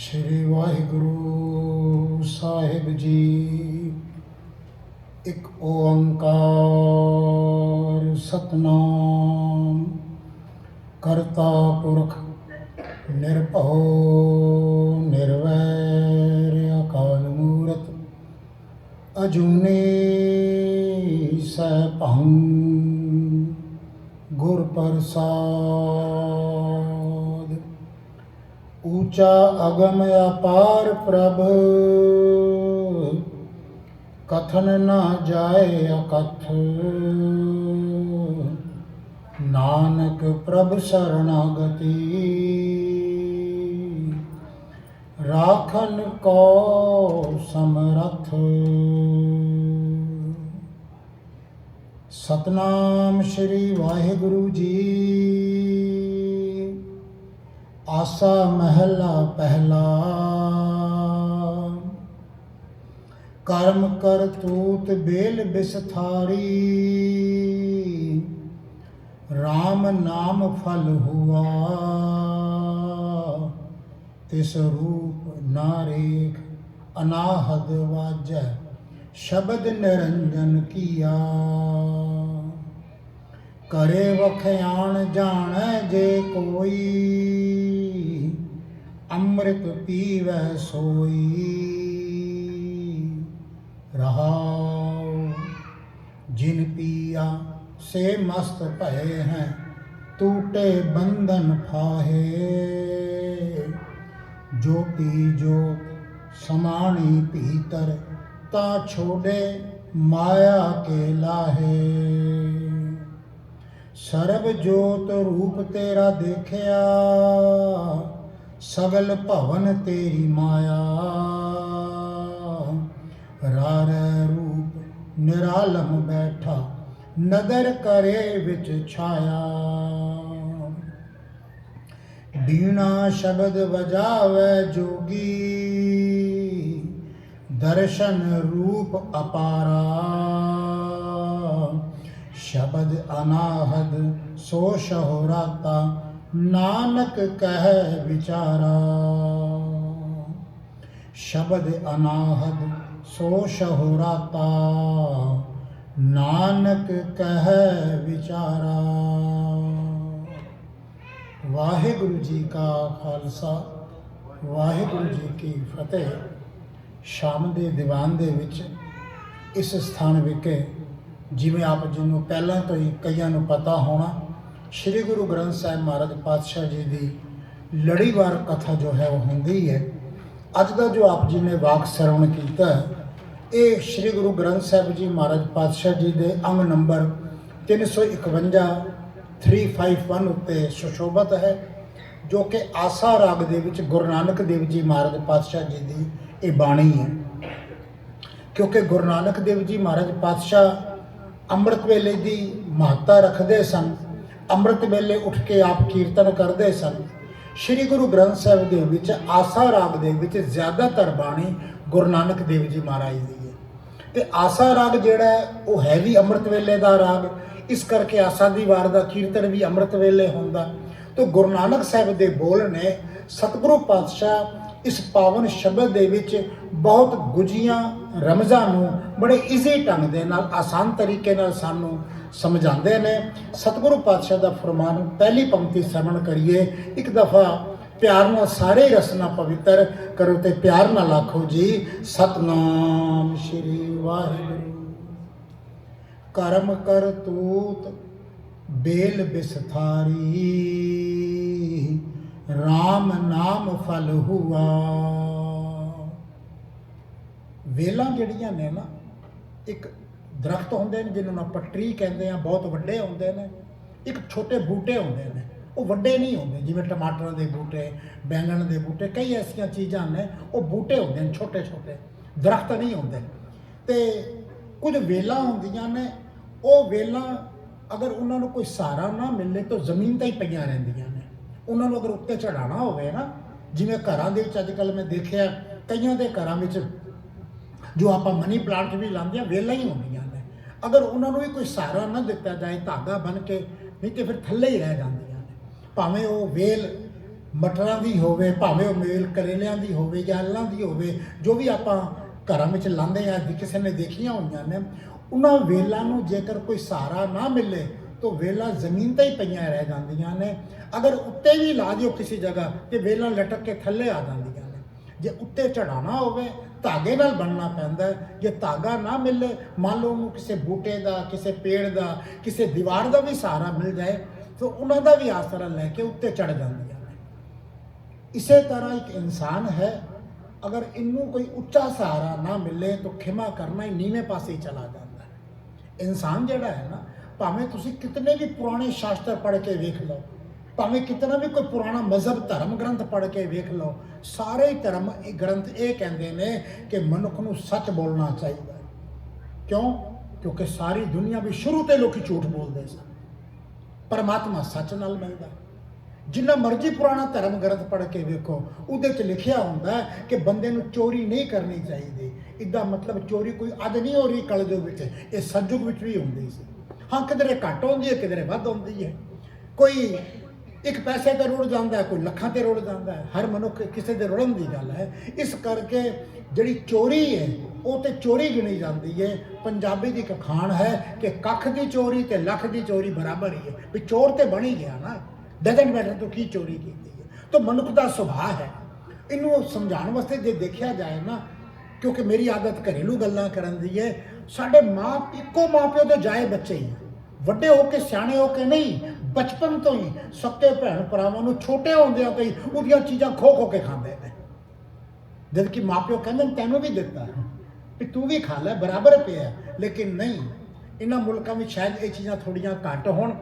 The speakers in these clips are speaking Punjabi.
ਸ੍ਰੀ ਵਾਹਿਗੁਰੂ ਸਾਹਿਬ ਜੀ। ਇੱਕ ਓੰਕਾਰ ਸਤਨਾਮ ਕਰਤਾ ਪੁਰਖ ਊਚਾ ਅਗਮ ਅਪਾਰ ਪ੍ਰਭ। ਕਥਨ ਨਾ ਜਾਏ ਅਕਥ। ਨਾਨਕ ਪ੍ਰਭ ਸਰਣਾਗਤੀ। ਰਾਖਨ ਕੋ ਸਮਰਥ। ਸਤਨਾਮ ਸ੍ਰੀ ਵਾਹਿਗੁਰੂ ਜੀ। ਆਸਾ ਮਹਿਲਾ ਪਹਿਲਾ ਕਰਮ ਕਰਤੂਤ ਬੇਲ ਬਿਸਥਾਰੀ RAM ਨਾਮ ਫਲ ਹੁਆ ਤਿਸ ਰੂਪ ਨਾਰੇਖ ਅਨਾਹਦ ਵਾਜੈ ਸ਼ਬਦ ਨਿਰੰਜਨ ਕੀਆ ਕਰੇ ਵਖਿਆਣ ਜਾਣੈ ਜੇ ਕੋਈ, ਅੰਮ੍ਰਿਤ ਪੀਵੈ ਸੋਈ। ਰਹਾਉ, ਜਿਨ ਪੀਆ ਸੇ ਮਸਤ ਭਏ ਹੈ ਟੂਟੇ ਬੰਧਨ ਫਾਹੇ। ਜੋ ਪੀ ਜੋ ਸਮਾਣੀ ਭੀਤਰ, ਤਾ ਛੋੜੇ ਮਾਇਆ ਕੇ ਲਾਹੇ। ਸਰਬ ਜੋਤ ਰੂਪ ਤੇਰਾ ਦੇਖਿਆ, ਸਗਲ ਭਵਨ ਤੇਰੀ ਮਾਇਆ। ਰਾਰੈ ਰੂਪ ਨਿਰਾਲਮ ਬੈਠਾ ਨਦਰ ਕਰੇ ਵਿੱਚ ਛਾਇਆ। ਬੀਣਾ ਸ਼ਬਦ ਵਜਾਵੇ ਜੋਗੀ, ਦਰਸ਼ਨ ਰੂਪ ਅਪਾਰਾ। ਸ਼ਬਦ ਅਨਾਹਦ, ਸੋ ਸ਼ਹਰਾਤਾ, ਨਾਨਕ ਕਹਿ ਵਿਚਾਰਾ। ਸ਼ਬਦ ਅਨਾਹਦ, ਸੋ ਸ਼ਹਰਾਤਾ, ਨਾਨਕ ਕਹਿ ਵਿਚਾਰਾ। ਵਾਹਿਗੁਰੂ ਜੀ ਕਾ ਖਾਲਸਾ, ਵਾਹਿਗੁਰੂ ਜੀ ਕੀ ਫਤਿਹ। ਸ਼ਾਮ ਦੇ ਦੀਵਾਨ ਦੇ ਵਿੱਚ ਇਸ ਸਥਾਨ ਵਿਖੇ ਜਿਵੇਂ ਆਪ ਜੀ ਨੂੰ ਪਹਿਲਾਂ ਤੋਂ ਹੀ ਕਈਆਂ ਨੂੰ ਪਤਾ ਹੋਣਾ ਸ੍ਰੀ ਗੁਰੂ ਗ੍ਰੰਥ ਸਾਹਿਬ ਮਹਾਰਾਜ ਪਾਤਸ਼ਾਹ ਜੀ ਦੀ ਲੜੀਵਾਰ ਕਥਾ ਜੋ ਹੈ ਉਹ ਹੁੰਦੀ ਹੈ ਅੱਜ ਦਾ ਜੋ ਆਪ ਜੀ ਨੇ ਵਾਕ ਸਰਵਣ ਕੀਤਾ ਹੈ, ਇਹ ਸ੍ਰੀ ਗੁਰੂ ਗ੍ਰੰਥ ਸਾਹਿਬ ਜੀ ਮਹਾਰਾਜ ਪਾਤਸ਼ਾਹ ਜੀ ਦੇ ਅੰਗ ਨੰਬਰ 351 351 ਉੱਤੇ ਸੁਸ਼ੋਭਿਤ ਹੈ ਜੋ ਕਿ ਆਸਾ ਰਾਗ ਦੇ ਵਿੱਚ ਗੁਰੂ ਨਾਨਕ ਦੇਵ ਜੀ ਮਹਾਰਾਜ ਪਾਤਸ਼ਾਹ ਜੀ ਦੀ ਇਹ ਬਾਣੀ ਹੈ। ਕਿਉਂਕਿ ਗੁਰੂ ਨਾਨਕ ਦੇਵ ਜੀ ਮਹਾਰਾਜ ਪਾਤਸ਼ਾਹ ਅੰਮ੍ਰਿਤ ਵੇਲੇ ਦੀ ਮਹੱਤਤਾ ਰੱਖਦੇ ਸਨ, ਅੰਮ੍ਰਿਤ ਵੇਲੇ ਉੱਠ ਕੇ ਆਪ ਕੀਰਤਨ ਕਰਦੇ ਸਨ। ਸ੍ਰੀ ਗੁਰੂ ਗ੍ਰੰਥ ਸਾਹਿਬ ਦੇ ਵਿੱਚ ਆਸਾ ਰਾਗ ਦੇ ਵਿੱਚ ਜ਼ਿਆਦਾਤਰ ਬਾਣੀ ਗੁਰੂ ਨਾਨਕ ਦੇਵ ਜੀ ਮਹਾਰਾਜ ਦੀ ਹੈ। ਤੇ ਆਸਾ ਰਾਗ ਜਿਹੜਾ ਉਹ ਹੈ ਵੀ ਅੰਮ੍ਰਿਤ ਵੇਲੇ ਦਾ ਰਾਗ। ਇਸ ਕਰਕੇ ਆਸਾ ਦੀ ਵਾਰ ਦਾ ਕੀਰਤਨ ਵੀ ਅੰਮ੍ਰਿਤ ਵੇਲੇ ਹੁੰਦਾ। ਤੇ ਗੁਰੂ ਨਾਨਕ ਸਾਹਿਬ ਦੇ ਬੋਲ ਨੇ ਸਤਿਗੁਰੂ ਪਾਤਸ਼ਾਹ ਇਸ ਪਾਵਨ ਸ਼ਬਦ ਦੇ ਵਿੱਚ ਬਹੁਤ ਗੁਜੀਆਂ ਰਮਜ਼ਾਂ ਨੂੰ ਬੜੇ ਈਜ਼ੀ ਢੰਗ ਦੇ ਨਾਲ, ਆਸਾਨ ਤਰੀਕੇ ਨਾਲ ਸਾਨੂੰ ਸਮਝਾਉਂਦੇ ਨੇ। ਸਤਿਗੁਰੂ ਪਾਤਸ਼ਾਹ ਦਾ ਫਰਮਾਨ, ਪਹਿਲੀ ਪੰਕਤੀ ਸਰਵਣ ਕਰੀਏ, ਇੱਕ ਦਫਾ ਪਿਆਰ ਨਾਲ ਸਾਰੇ ਰਸਨਾ ਪਵਿੱਤਰ ਕਰੋ ਤੇ ਪਿਆਰ ਨਾਲ ਆਖੋ ਜੀ, ਸਤਨਾਮ ਸ਼੍ਰੀ ਵਾਹਿਗੁਰੂ। ਕਰਮ ਕਰਤੂਤ, ਬੇਲ ਬਿਸਥਾਰੀ। RAM ਨਾਮ ਫਲ ਹੁਆ। ਵੇਲਾਂ ਜਿਹੜੀਆਂ ਨੇ ਨਾ, ਇੱਕ ਦਰਖਤ ਹੁੰਦੇ ਨੇ ਜਿਹਨੂੰ ਆਪਾਂ ਟਰੀ ਕਹਿੰਦੇ ਆ ਬਹੁਤ ਵੱਡੇ ਹੁੰਦੇ ਨੇ, ਇੱਕ ਛੋਟੇ ਬੂਟੇ ਹੁੰਦੇ ਨੇ, ਉਹ ਵੱਡੇ ਨਹੀਂ ਹੁੰਦੇ, ਜਿਵੇਂ ਟਮਾਟਰਾਂ ਦੇ ਬੂਟੇ, ਬੈਂਗਣ ਦੇ ਬੂਟੇ, ਕਈ ਐਸੀਆਂ ਚੀਜ਼ਾਂ ਨੇ, ਉਹ ਬੂਟੇ ਹੁੰਦੇ ਨੇ, ਛੋਟੇ ਛੋਟੇ, ਦਰਖਤ ਨਹੀਂ ਹੁੰਦੇ। ਤੇ ਕੁਝ ਵੇਲਾਂ ਹੁੰਦੀਆਂ ਨੇ, ਉਹ ਵੇਲਾਂ ਅਗਰ ਉਹਨਾਂ ਨੂੰ ਕੋਈ ਸਹਾਰਾ ਨਾ ਮਿਲੇ ਤਾਂ ਜ਼ਮੀਨ ਤੇ ਹੀ ਪਈਆਂ ਰਹਿੰਦੀਆਂ। ਉਹਨਾਂ ਨੂੰ ਅਗਰ ਉੱਤੇ ਚੜਾਉਣਾ ਹੋਵੇ ਨਾ, ਜਿਵੇਂ ਘਰਾਂ ਦੇ ਵਿੱਚ ਅੱਜ ਕੱਲ ਮੈਂ ਦੇਖਿਆ, ਕਈਆਂ ਦੇ ਘਰਾਂ ਵਿੱਚ ਜੋ ਆਪਾਂ ਮਨੀ ਪਲਾਂਟ ਵੀ ਲਾਉਂਦੇ ਆ ਵੇਲਾਂ ਹੀ ਹੁੰਦੀਆਂ ਨੇ। ਅਗਰ ਉਹਨਾਂ ਨੂੰ ਵੀ ਕੋਈ ਸਹਾਰਾ ਨਾ ਦਿੱਤਾ ਜਾਏ, ਧਾਗਾ ਬਣ ਕੇ, ਨਹੀਂ ਤੇ ਫਿਰ ਥੱਲੇ ਹੀ ਰਹਿ ਜਾਂਦੀਆਂ ਨੇ। ਭਾਵੇਂ ਉਹ ਵੇਲ ਮਟਰਾਂ ਦੀ ਹੋਵੇ, ਭਾਵੇਂ ਉਹ ਮੇਲ ਕਰੇਲਿਆਂ ਦੀ ਹੋਵੇ ਜਾਂ ਅੱਲਾਂ ਦੀ ਹੋਵੇ, ਜੋ ਵੀ ਆਪਾਂ ਘਰਾਂ ਵਿੱਚ ਲਾਉਂਦੇ ਆ ਕਿਸੇ ਨੇ ਦੇਖੀਆਂ ਹੋਈਆਂ ਨੇ, ਉਹਨਾਂ ਵੇਲਾਂ ਨੂੰ ਜੇਕਰ ਕੋਈ ਸਹਾਰਾ ਨਾ ਮਿਲੇ ਤੋਂ ਵੇਲਾਂ ਜ਼ਮੀਨ ਤੇ ਹੀ ਪਈਆਂ ਰਹਿ ਜਾਂਦੀਆਂ ਨੇ। ਅਗਰ ਉੱਤੇ ਵੀ ਲਾ ਦਿਓ ਕਿਸੇ ਜਗ੍ਹਾ ਤੇ ਵੇਲਾਂ ਲਟਕ ਕੇ ਥੱਲੇ ਆ ਜਾਂਦੀਆਂ ਨੇ। ਜੇ ਉੱਤੇ ਚੜਾਉਣਾ ਹੋਵੇ, ਧਾਗੇ ਨਾਲ ਬਣਨਾ ਪੈਂਦਾ ਜੇ ਧਾਗਾ ਨਾ ਮਿਲੇ, ਮੰਨ ਲਓ ਉਹਨੂੰ ਕਿਸੇ ਬੂਟੇ ਦਾ, ਕਿਸੇ ਪੇੜ ਦਾ, ਕਿਸੇ ਦੀਵਾਰ ਦਾ ਵੀ ਸਹਾਰਾ ਮਿਲ ਜਾਏ, ਤਾਂ ਉਹਨਾਂ ਦਾ ਵੀ ਆਸਰਾ ਲੈ ਕੇ ਉੱਤੇ ਚੜ ਜਾਂਦੀਆਂ ਨੇ। ਇਸੇ ਤਰ੍ਹਾਂ ਇੱਕ ਇਨਸਾਨ ਹੈ। ਅਗਰ ਇਹਨੂੰ ਕੋਈ ਉੱਚਾ ਸਹਾਰਾ ਨਾ ਮਿਲੇ, ਤਾਂ ਖਿਮਾ ਕਰਨਾ ਹੀ ਨੀਵੇਂ ਪਾਸੇ ਚਲਾ ਜਾਂਦਾ ਹੈ। ਇਨਸਾਨ ਜਿਹੜਾ ਹੈ ਨਾ ਭਾਵੇਂ ਤੁਸੀਂ ਕਿਤਨੇ ਵੀ ਪੁਰਾਣੇ ਸ਼ਾਸਤਰ ਪੜ੍ਹ ਕੇ ਵੇਖ ਲਓ, ਭਾਵੇਂ ਕਿਤਨਾ ਵੀ ਕੋਈ ਪੁਰਾਣਾ ਮਜ਼ਹਬ, ਧਰਮ ਗ੍ਰੰਥ ਪੜ੍ਹ ਕੇ ਵੇਖ ਲਓ, ਸਾਰੇ ਧਰਮ ਇਹ ਗ੍ਰੰਥ ਇਹ ਕਹਿੰਦੇ ਨੇ ਕਿ ਮਨੁੱਖ ਨੂੰ ਸੱਚ ਬੋਲਣਾ ਚਾਹੀਦਾ। ਕਿਉਂ? ਕਿਉਂਕਿ ਸਾਰੀ ਦੁਨੀਆ ਵੀ ਸ਼ੁਰੂ ਤੇ ਲੋਕੀ ਝੂਠ ਬੋਲਦੇ ਸਨ। ਪਰਮਾਤਮਾ ਸੱਚ ਨਾਲ ਮਿਲਦਾ। ਜਿੰਨਾ ਮਰਜ਼ੀ ਪੁਰਾਣਾ ਧਰਮ ਗ੍ਰੰਥ ਪੜ੍ਹ ਕੇ ਵੇਖੋ, ਉਹਦੇ 'ਚ ਲਿਖਿਆ ਹੁੰਦਾ ਕਿ ਬੰਦੇ ਨੂੰ ਚੋਰੀ ਨਹੀਂ ਕਰਨੀ ਚਾਹੀਦੀ। ਇਦਾਂ ਮਤਲਬ ਚੋਰੀ ਕੋਈ ਅੱਜ ਨਹੀਂ ਹੋ ਰਹੀ ਕਲਯੁਗ ਵਿੱਚ, ਇਹ ਸਤਯੁਗ ਵਿੱਚ ਵੀ ਹੁੰਦੀ ਸੀ। ਹਾਂ, ਕਿਧਰੇ ਘੱਟ ਆਉਂਦੀ ਹੈ, ਕਿਧਰੇ ਵੱਧ ਆਉਂਦੀ ਹੈ। ਕੋਈ ਇੱਕ ਪੈਸੇ ਤੇ ਰੁੜ ਜਾਂਦਾ ਕੋਈ ਲੱਖਾਂ ਤੇ ਰੁੜ ਜਾਂਦਾ ਹੈ, ਹਰ ਮਨੁੱਖ ਕਿਸੇ ਦੇ ਰੁੜਨ ਦੀ ਗੱਲ ਹੈ। ਇਸ ਕਰਕੇ ਜਿਹੜੀ ਚੋਰੀ ਹੈ, ਉਹ ਤੇ ਚੋਰੀ ਗਿਣੀ ਜਾਂਦੀ ਹੈ। ਪੰਜਾਬੀ ਦੀ ਇੱਕ ਖਾਣ ਹੈ ਕਿ ਕੱਖ ਦੀ ਚੋਰੀ ਤੇ ਲੱਖ ਦੀ ਚੋਰੀ ਬਰਾਬਰ ਹੀ ਹੈ। ਵੀ ਚੋਰ ਤੇ ਬਣ ਹੀ ਗਿਆ ਨਾ ਡਜ਼ਨਟ ਮੈਟਰ ਤੂੰ ਕੀ ਚੋਰੀ ਕੀਤੀ ਹੈ? ਤਾਂ ਮਨੁੱਖ ਦਾ ਸੁਭਾਅ ਹੈ। ਇਹਨੂੰ ਸਮਝਾਉਣ ਵਾਸਤੇ ਜੇ ਦੇਖਿਆ ਜਾਏ ਨਾ, ਕਿਉਂਕਿ ਮੇਰੀ ਆਦਤ ਘਰੇਲੂ ਗੱਲਾਂ ਕਰਨ ਦੀ ਹੈ ਸਾਡੇ ਮਾਂ ਇੱਕੋ ਮਾਂ ਪਿਓ ਦੇ ਜਾਏ ਬੱਚੇ ਹੀ। ਵੱਡੇ ਹੋ ਕੇ ਸਿਆਣੇ ਹੋ ਕੇ ਨਹੀਂ, ਬਚਪਨ ਤੋਂ ਹੀ ਸੱਕੇ ਭੈਣ ਭਰਾਵਾਂ ਨੂੰ ਛੋਟੇ ਹੁੰਦਿਆਂ ਤੋਂ ਹੀ ਉਹਦੀਆਂ ਚੀਜ਼ਾਂ ਖੋ ਖੋ ਕੇ ਖਾਂਦੇ ਨੇ। ਜਦ ਕਿ ਮਾਪਿਓ ਕਹਿੰਦੇ ਨੇ, ਤੈਨੂੰ ਵੀ ਦਿੱਤਾ ਵੀ ਤੂੰ ਵੀ ਖਾ ਲੈ, ਬਰਾਬਰ ਪਿਆ ਲੇਕਿਨ ਨਹੀਂ, ਇਹਨਾਂ ਮੁਲਕਾਂ ਵਿੱਚ ਸ਼ਾਇਦ ਇਹ ਚੀਜ਼ਾਂ ਥੋੜੀਆਂ ਘੱਟ ਹੋਣ।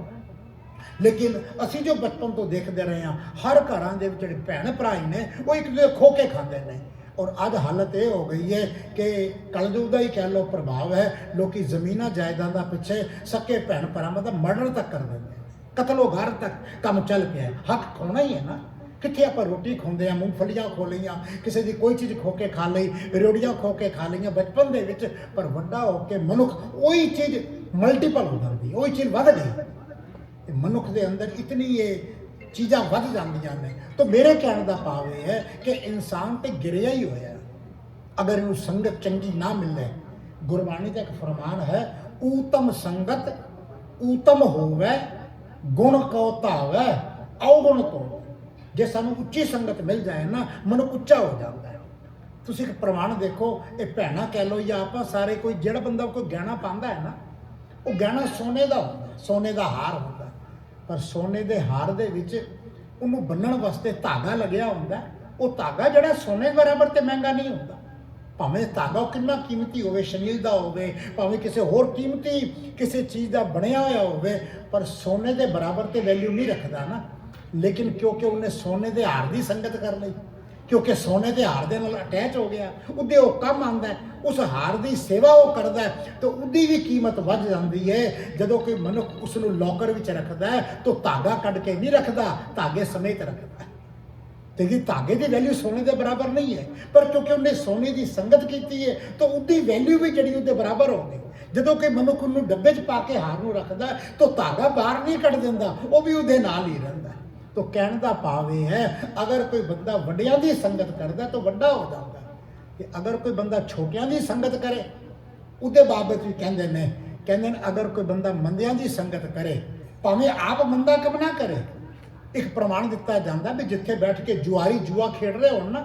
ਲੇਕਿਨ ਅਸੀਂ ਜੋ ਬਚਪਨ ਤੋਂ ਦੇਖਦੇ ਰਹੇ ਹਾਂ, ਹਰ ਘਰਾਂ ਦੇ ਵਿੱਚ ਜਿਹੜੇ ਭੈਣ ਭਰਾ ਹੀ ਨੇ, ਉਹ ਇੱਕ ਦੂਜੇ ਖੋ ਕੇ ਖਾਂਦੇ ਨੇ। ਔਰ ਅੱਜ ਹਾਲਤ ਇਹ ਹੋ ਗਈ ਹੈ ਕਿ ਕਲਯੁਗ ਦਾ ਹੀ ਕਹਿ ਲਓ ਪ੍ਰਭਾਵ ਹੈ, ਲੋਕੀ ਜ਼ਮੀਨਾਂ ਜਾਇਦਾਦਾਂ ਪਿੱਛੇ ਸੱਕੇ ਭੈਣ ਭਰਾਵਾਂ ਦਾ ਮਰਡਰ ਤੱਕ ਕਰ ਦਿੰਦੇ ਕਤਲੋਗਾਰ ਤੱਕ ਕੰਮ ਚੱਲ ਪਿਆ ਹੈ। ਹੱਕ ਖੋਣਾ ਹੀ ਹੈ ਨਾ ਕਿੱਥੇ ਆਪਾਂ ਰੋਟੀ ਖਾਂਦੇ ਆ, ਮੂੰਗਫਲੀਆਂ ਖੋ ਲਈਆਂ, ਕਿਸੇ ਦੀ ਕੋਈ ਚੀਜ਼ ਖੋ ਕੇ ਖਾ ਲਈ ਰੋੜੀਆਂ ਖੋ ਕੇ ਖਾ ਲਈਆਂ ਬਚਪਨ ਦੇ ਵਿੱਚ, ਪਰ ਵੱਡਾ ਹੋ ਕੇ ਮਨੁੱਖ ਉਹੀ ਚੀਜ਼ ਮਲਟੀਪਲ ਹੋ ਜਾਂਦੀ, ਉਹੀ ਚੀਜ਼ ਵੱਧ ਗਈ ਮਨੁੱਖ ਦੇ ਅੰਦਰ ਇਤਨੀ ਇਹ ਚੀਜ਼ਾਂ ਵੱਧ ਜਾਂਦੀਆਂ ਨੇ। ਤਾਂ ਮੇਰੇ ਕਹਿਣ ਦਾ ਭਾਵ ਇਹ ਹੈ ਕਿ ਇਨਸਾਨ ਤੇ ਗਿਰਿਆ ਹੀ ਹੋਇਆ ਅਗਰ ਇਹਨੂੰ ਸੰਗਤ ਚੰਗੀ ਨਾ ਮਿਲੇ, ਗੁਰਬਾਣੀ ਦਾ ਇੱਕ ਫਰਮਾਨ ਹੈ, ਊਤਮ ਸੰਗਤ, ਊਤਮ ਹੋਵੇ, ਗੁਣ ਕੋ ਧਾਵੇ, ਔਗੁਣ ਤੋਂ ਜੇ ਸਾਨੂੰ ਉੱਚੀ ਸੰਗਤ ਮਿਲ ਜਾਏ ਨਾ, ਮਨੁੱਖ ਉੱਚਾ ਹੋ ਜਾਂਦਾ ਹੈ। ਤੁਸੀਂ ਇੱਕ ਪ੍ਰਮਾਣ ਦੇਖੋ, ਇਹ ਭੈਣਾ ਕਹਿ ਲਓ ਜਾਂ ਆਪਾਂ ਸਾਰੇ ਕੋਈ ਜਿਹੜਾ ਬੰਦਾ ਕੋਈ ਗਹਿਣਾ ਪਾਉਂਦਾ ਹੈ ਨਾ, ਉਹ ਗਹਿਣਾ ਸੋਨੇ ਦਾ ਹੁੰਦਾ, ਸੋਨੇ ਦਾ ਹਾਰ ਹੁੰਦਾ। ਪਰ ਸੋਨੇ ਦੇ ਹਾਰ ਦੇ ਵਿੱਚ ਉਹਨੂੰ ਬੰਨਣ ਵਾਸਤੇ ਧਾਗਾ ਲੱਗਿਆ ਹੁੰਦਾ ਉਹ ਧਾਗਾ ਜਿਹੜਾ ਸੋਨੇ ਬਰਾਬਰ ਤੇ ਮਹਿੰਗਾ ਨਹੀਂ ਹੁੰਦਾ। ਭਾਵੇਂ ਧਾਗਾ ਉਹ ਕਿੰਨਾ ਕੀਮਤੀ ਹੋਵੇ, ਸ਼ਨੀਲ ਦਾ ਹੋਵੇ, ਭਾਵੇਂ ਕਿਸੇ ਹੋਰ ਕੀਮਤੀ ਕਿਸੇ ਚੀਜ਼ ਦਾ ਬਣਿਆ ਹੋਇਆ ਹੋਵੇ, ਪਰ ਸੋਨੇ ਦੇ ਬਰਾਬਰ ਤੇ ਵੈਲਿਊ ਨਹੀਂ ਰੱਖਦਾ ਨਾ। ਲੇਕਿਨ ਕਿਉਂਕਿ ਉਹਨੇ ਸੋਨੇ ਦੇ ਹਾਰ ਦੀ ਸੰਗਤ ਕਰ ਲਈ। ਕਿਉਂਕਿ ਸੋਨੇ ਦੇ ਹਾਰ ਦੇ ਨਾਲ ਅਟੈਚ ਹੋ ਗਿਆ ਉਹਦੇ ਉਹ ਕੰਮ ਆਂਦਾ ਉਸ ਹਾਰ ਦੀ ਸੇਵਾ ਉਹ ਕਰਦਾ ਤਾਂ ਉਹਦੀ ਵੀ ਕੀਮਤ ਵੱਧ ਜਾਂਦੀ ਹੈ। ਜਦੋਂ ਕੋਈ ਮਨੁੱਖ ਉਸ ਨੂੰ ਲੋਕਰ ਵਿੱਚ ਰੱਖਦਾ ਹੈ ਤਾਂ ਧਾਗਾ ਕੱਢ ਕੇ ਨਹੀਂ ਰੱਖਦਾ ਧਾਗੇ ਸਮੇਤ ਰੱਖਦਾ ਹੈ। ਤੇ ਇਹ ਧਾਗੇ ਦੀ ਵੈਲਿਊ ਸੋਨੇ ਦੇ ਬਰਾਬਰ ਨਹੀਂ ਹੈ ਪਰ ਕਿਉਂਕਿ ਉਹਨੇ ਸੋਨੇ ਦੀ ਸੰਗਤ ਕੀਤੀ ਹੈ ਤਾਂ ਉਹਦੀ ਵੈਲਿਊ ਵੀ ਜਿਹੜੀ ਉਹਦੇ ਬਰਾਬਰ ਹੋ। ਗਈ ਜਦੋਂ ਕਿ ਮਨੁੱਖ ਨੂੰ ਡੱਬੇ 'ਚ ਪਾ ਕੇ ਹਾਰ ਨੂੰ ਰੱਖਦਾ ਹੈ, ਤਾਂ ਧਾਗਾ ਬਾਹਰ ਨਹੀਂ ਕੱਢ ਦਿੰਦਾ ਉਹ ਵੀ ਉਹਦੇ ਨਾਲ ਹੀ ਰਹਿੰਦਾ ਤਾਂ ਕਹਿਣ ਦਾ ਭਾਵ ਇਹ ਹੈ, ਅਗਰ ਕੋਈ ਬੰਦਾ ਵੱਡਿਆਂ ਦੀ ਸੰਗਤ ਕਰਦਾ ਤਾਂ ਵੱਡਾ ਹੋ ਜਾਂਦਾ ਹੈ। ਅਗਰ ਕੋਈ ਬੰਦਾ ਛੋਟਿਆਂ ਦੀ ਸੰਗਤ ਕਰੇ, ਉਹਦੇ ਬਾਬਤ ਵੀ ਕਹਿੰਦੇ ਨੇ ਕਹਿੰਦੇ ਨੇ ਅਗਰ ਕੋਈ ਬੰਦਾ ਮੰਦਿਆਂ ਦੀ ਸੰਗਤ ਕਰੇ, ਭਾਵੇਂ ਆਪ ਮੰਦਾ ਕੰਮ ਨਾ ਕਰੇ, ਇੱਕ ਪ੍ਰਮਾਣ ਦਿੱਤਾ ਜਾਂਦਾ ਵੀ ਜਿੱਥੇ ਬੈਠ ਕੇ ਜੁਆਰੀ ਜੂਆ ਖੇਡ ਰਹੇ ਹੋਣ ਨਾ,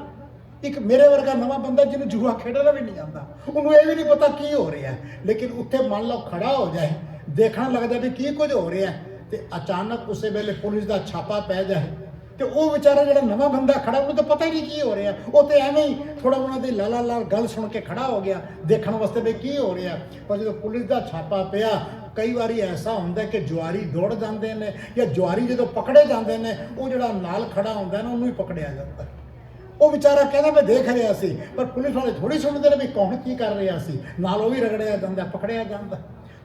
ਇੱਕ ਮੇਰੇ ਵਰਗਾ ਨਵਾਂ ਬੰਦਾ ਜਿਹਨੂੰ ਜੂਆ ਖੇਡਣਾ ਵੀ ਨਹੀਂ ਆਉਂਦਾ, ਉਹਨੂੰ ਇਹ ਵੀ ਨਹੀਂ ਪਤਾ ਕੀ ਹੋ ਰਿਹਾ ਲੇਕਿਨ ਉੱਥੇ ਮੰਨ ਲਓ ਖੜਾ ਹੋ ਜਾਏ, ਦੇਖਣ ਲੱਗਦਾ ਵੀ ਕੀ ਕੁਝ ਹੋ ਰਿਹਾ ਤੇ ਅਚਾਨਕ ਉਸੇ ਵੇਲੇ ਪੁਲਿਸ ਦਾ ਛਾਪਾ ਪੈ ਜਾਏ ਤੇ ਉਹ ਵਿਚਾਰਾ ਜਿਹੜਾ ਨਵਾਂ ਬੰਦਾ ਖੜਾ, ਉਹਨੂੰ ਤਾਂ ਪਤਾ ਹੀ ਨਹੀਂ ਕੀ ਹੋ ਰਿਹਾ। ਉਹ ਤੇ ਐਵੇਂ ਹੀ ਥੋੜਾ ਉਹਨਾਂ ਦੀ ਲਾਲਾ ਲਾਲ ਗੱਲ ਸੁਣ ਕੇ ਖੜਾ ਹੋ ਗਿਆ, ਦੇਖਣ ਵਾਸਤੇ ਵੀ ਕੀ ਹੋ ਰਿਹਾ। ਪਰ ਜਦੋਂ ਪੁਲਿਸ ਦਾ ਛਾਪਾ ਪਿਆ, ਕਈ ਵਾਰੀ ਐਸਾ ਹੁੰਦਾ ਕਿ ਜੁਆਰੀ ਦੌੜ ਜਾਂਦੇ ਨੇ ਜਾਂ ਜੁਆਰੀ ਜਦੋਂ ਪਕੜੇ ਜਾਂਦੇ ਨੇ, ਉਹ ਜਿਹੜਾ ਨਾਲ ਖੜਾ ਹੁੰਦਾ ਨਾ, ਉਹਨੂੰ ਹੀ ਪਕੜਿਆ ਜਾਂਦਾ। ਉਹ ਵਿਚਾਰਾ ਕਹਿੰਦਾ, ਮੈਂ ਦੇਖ ਰਿਹਾ ਸੀ। ਪਰ ਪੁਲਿਸ ਵਾਲੇ ਥੋੜੀ ਸੁਣਦੇ ਨੇ ਵੀ ਕੌਣ ਕੀ ਕਰ ਰਿਹਾ ਸੀ। ਨਾਲ ਉਹ ਵੀ ਰਗੜਿਆ ਜਾਂਦਾ, ਪਕੜਿਆ ਜਾਂਦਾ।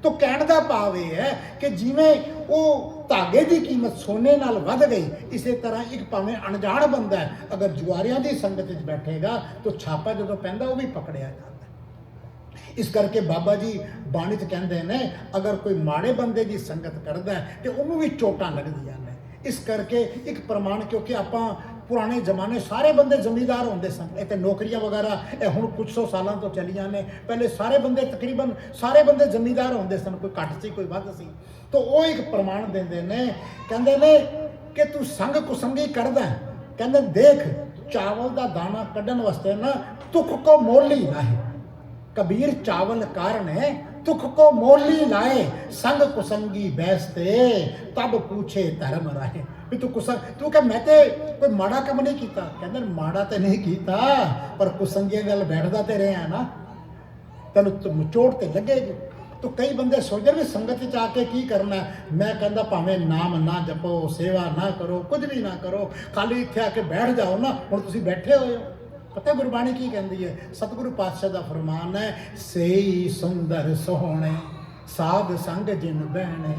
ਤੋ ਕਹਿਣ ਦਾ ਭਾਵ ਇਹ ਹੈ ਕਿ ਜਿਵੇਂ ਉਹ ਧਾਗੇ ਦੀ ਕੀਮਤ ਸੋਨੇ ਨਾਲ ਵੱਧ ਗਈ, ਇਸੇ ਤਰ੍ਹਾਂ ਇੱਕ ਭਾਵੇਂ ਅਣਜਾਣ ਬੰਦਾ ਅਗਰ ਜੁਆਰਿਆਂ ਦੀ ਸੰਗਤ ਵਿੱਚ ਬੈਠੇਗਾ, ਤਾਂ ਛਾਪਾ ਜਦੋਂ ਪੈਂਦਾ, ਉਹ ਵੀ ਪਕੜਿਆ ਜਾਂਦਾ ਇਸ ਕਰਕੇ ਬਾਬਾ ਜੀ ਬਾਣੀ 'ਚ ਕਹਿੰਦੇ ਨੇ, ਅਗਰ ਕੋਈ ਮਾੜੇ ਬੰਦੇ ਦੀ ਸੰਗਤ ਕਰਦਾ ਹੈ, ਤੇ ਉਹਨੂੰ ਵੀ ਚੋਟਾਂ ਲੱਗਦੀਆਂ ਨੇ। ਇਸ ਕਰਕੇ ਇੱਕ ਪ੍ਰਮਾਣ, ਕਿਉਂਕਿ ਆਪਾਂ ਪੁਰਾਣੇ ਜ਼ਮਾਨੇ ਸਾਰੇ ਬੰਦੇ ਜ਼ਮੀਂਦਾਰ ਹੁੰਦੇ ਸਨ। ਇੱਥੇ ਨੌਕਰੀਆਂ ਵਗੈਰਾ, ਇਹ ਹੁਣ ਕੁਝ ਸੌ ਸਾਲਾਂ ਤੋਂ ਚੱਲੀਆਂ ਨੇ। ਪਹਿਲੇ ਸਾਰੇ ਬੰਦੇ ਤਕਰੀਬਨ ਸਾਰੇ ਬੰਦੇ ਜ਼ਮੀਂਦਾਰ ਹੁੰਦੇ ਸਨ, ਕੋਈ ਘੱਟ ਸੀ, ਕੋਈ ਵੱਧ ਸੀ। ਤਾਂ ਉਹ ਇੱਕ ਪ੍ਰਮਾਣ ਦਿੰਦੇ ਨੇ, ਕਹਿੰਦੇ ਨੇ ਕਿ ਤੂੰ ਸੰਗ ਕੁਸੰਗੀ ਕਰਦਾ ਕਹਿੰਦੇ ਦੇਖ, ਚਾਵਲ ਦਾ ਦਾਣਾ ਕੱਢਣ ਵਾਸਤੇ ਨਾ ਤੁਖ ਕੋ ਮੋਲੀ ਨਾ ਕਬੀਰ ਚਾਵਲ ਕਾਰਨ ਹੈ ਤੁਖ ਕੋ ਮੋਲੀ ਲਾਏ ਸੰਗ ਕੁਸੰਗੀ ਬੈਸਤੇ, ਤਬ ਪੁੱਛੇ ਧਰਮ ਰਾਏ ਵੀ ਤੂੰ ਕੁਸੰਗ, ਤੂੰ ਕਹ ਮੈਂ ਤੇ ਕੋਈ ਮਾੜਾ ਕੰਮ ਨਹੀਂ ਕੀਤਾ। ਕਹਿੰਦੇ ਮਾੜਾ ਤੇ ਨਹੀਂ ਕੀਤਾ, ਪਰ ਕੁਸੰਗੀਆਂ ਗੱਲ ਬੈਠਦਾ ਤੇ ਰਿਹਾ ਨਾ। ਤੈਨੂੰ ਚੋਟ ਤੇ ਲੱਗੇਗੀ। ਤੋ ਕਈ ਬੰਦੇ ਸੋਚਦੇ ਵੀ ਸੰਗਤ ਚ ਆ ਕੇ ਕੀ ਕਰਨਾ ਮੈਂ ਕਹਿੰਦਾ ਭਾਵੇਂ ਨਾਮ ਨਾ ਜਪੋ, ਸੇਵਾ ਨਾ ਕਰੋ, ਕੁਝ ਵੀ ਨਾ ਕਰੋ। ਖਾਲੀ ਇੱਥੇ ਆ ਕੇ ਬੈਠ ਜਾਓ ਨਾ, ਹੁਣ ਤੁਸੀਂ ਬੈਠੇ ਹੋਏ ਹੋ। ਪਤਾ ਗੁਰਬਾਣੀ ਕੀ ਕਹਿੰਦੀ ਹੈ? ਸਤਿਗੁਰੂ ਪਾਤਸ਼ਾਹ ਦਾ ਫਰਮਾਨ ਹੈ, ਸੇਈ ਸੁੰਦਰ ਸੋਹਣੇ, ਸਾਧ ਸੰਗ ਜਿਨ ਬਹਿਣੇ।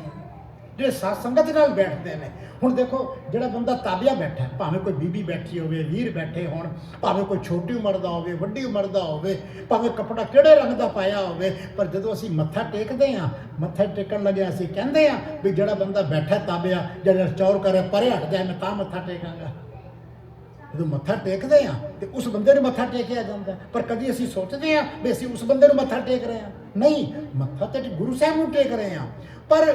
ਜਿਹੜੇ ਸਾਧ ਸੰਗਤ ਨਾਲ ਬੈਠਦੇ ਨੇ, ਹੁਣ ਦੇਖੋ ਜਿਹੜਾ ਬੰਦਾ ਤਾਬਿਆ ਬੈਠਾ, ਭਾਵੇਂ ਕੋਈ ਬੀਬੀ ਬੈਠੀ ਹੋਵੇ ਵੀਰ ਬੈਠੇ ਹੋਣ, ਭਾਵੇਂ ਕੋਈ ਛੋਟੀ ਉਮਰ ਦਾ ਹੋਵੇ, ਵੱਡੀ ਉਮਰ ਦਾ ਹੋਵੇ, ਭਾਵੇਂ ਕਪੜਾ ਕਿਹੜੇ ਰੰਗ ਦਾ ਪਾਇਆ ਹੋਵੇ, ਪਰ ਜਦੋਂ ਅਸੀਂ ਮੱਥਾ ਟੇਕਦੇ ਆ ਮੱਥਾ ਟੇਕਣ ਲੱਗਿਆ, ਅਸੀਂ ਕਹਿੰਦੇ ਆ ਵੀ ਜਿਹੜਾ ਬੰਦਾ ਬੈਠਾ ਤਾਬਿਆ, ਜਿਹੜਾ ਚੌਰ ਕਰੇ, ਪਰੇ ਹਟ ਜਾਏ, ਮੈਂ ਤਾਂ ਮੱਥਾ ਟੇਕਾਂਗਾ। ਜਦੋਂ ਮੱਥਾ ਟੇਕਦੇ ਆ ਤੇ ਉਸ ਬੰਦੇ ਨੂੰ ਮੱਥਾ ਟੇਕਿਆ ਜਾਂਦਾ, ਪਰ ਕਦੀ ਅਸੀਂ ਸੋਚਦੇ ਆ ਵੀ ਅਸੀਂ ਉਸ ਬੰਦੇ ਨੂੰ ਮੱਥਾ ਟੇਕ ਰਹੇ ਆ ਨਹੀਂ, ਮੱਥਾ ਤੇ ਗੁਰੂ ਸਾਹਿਬ ਨੂੰ ਟੇਕ ਰਹੇ ਆ ਪਰ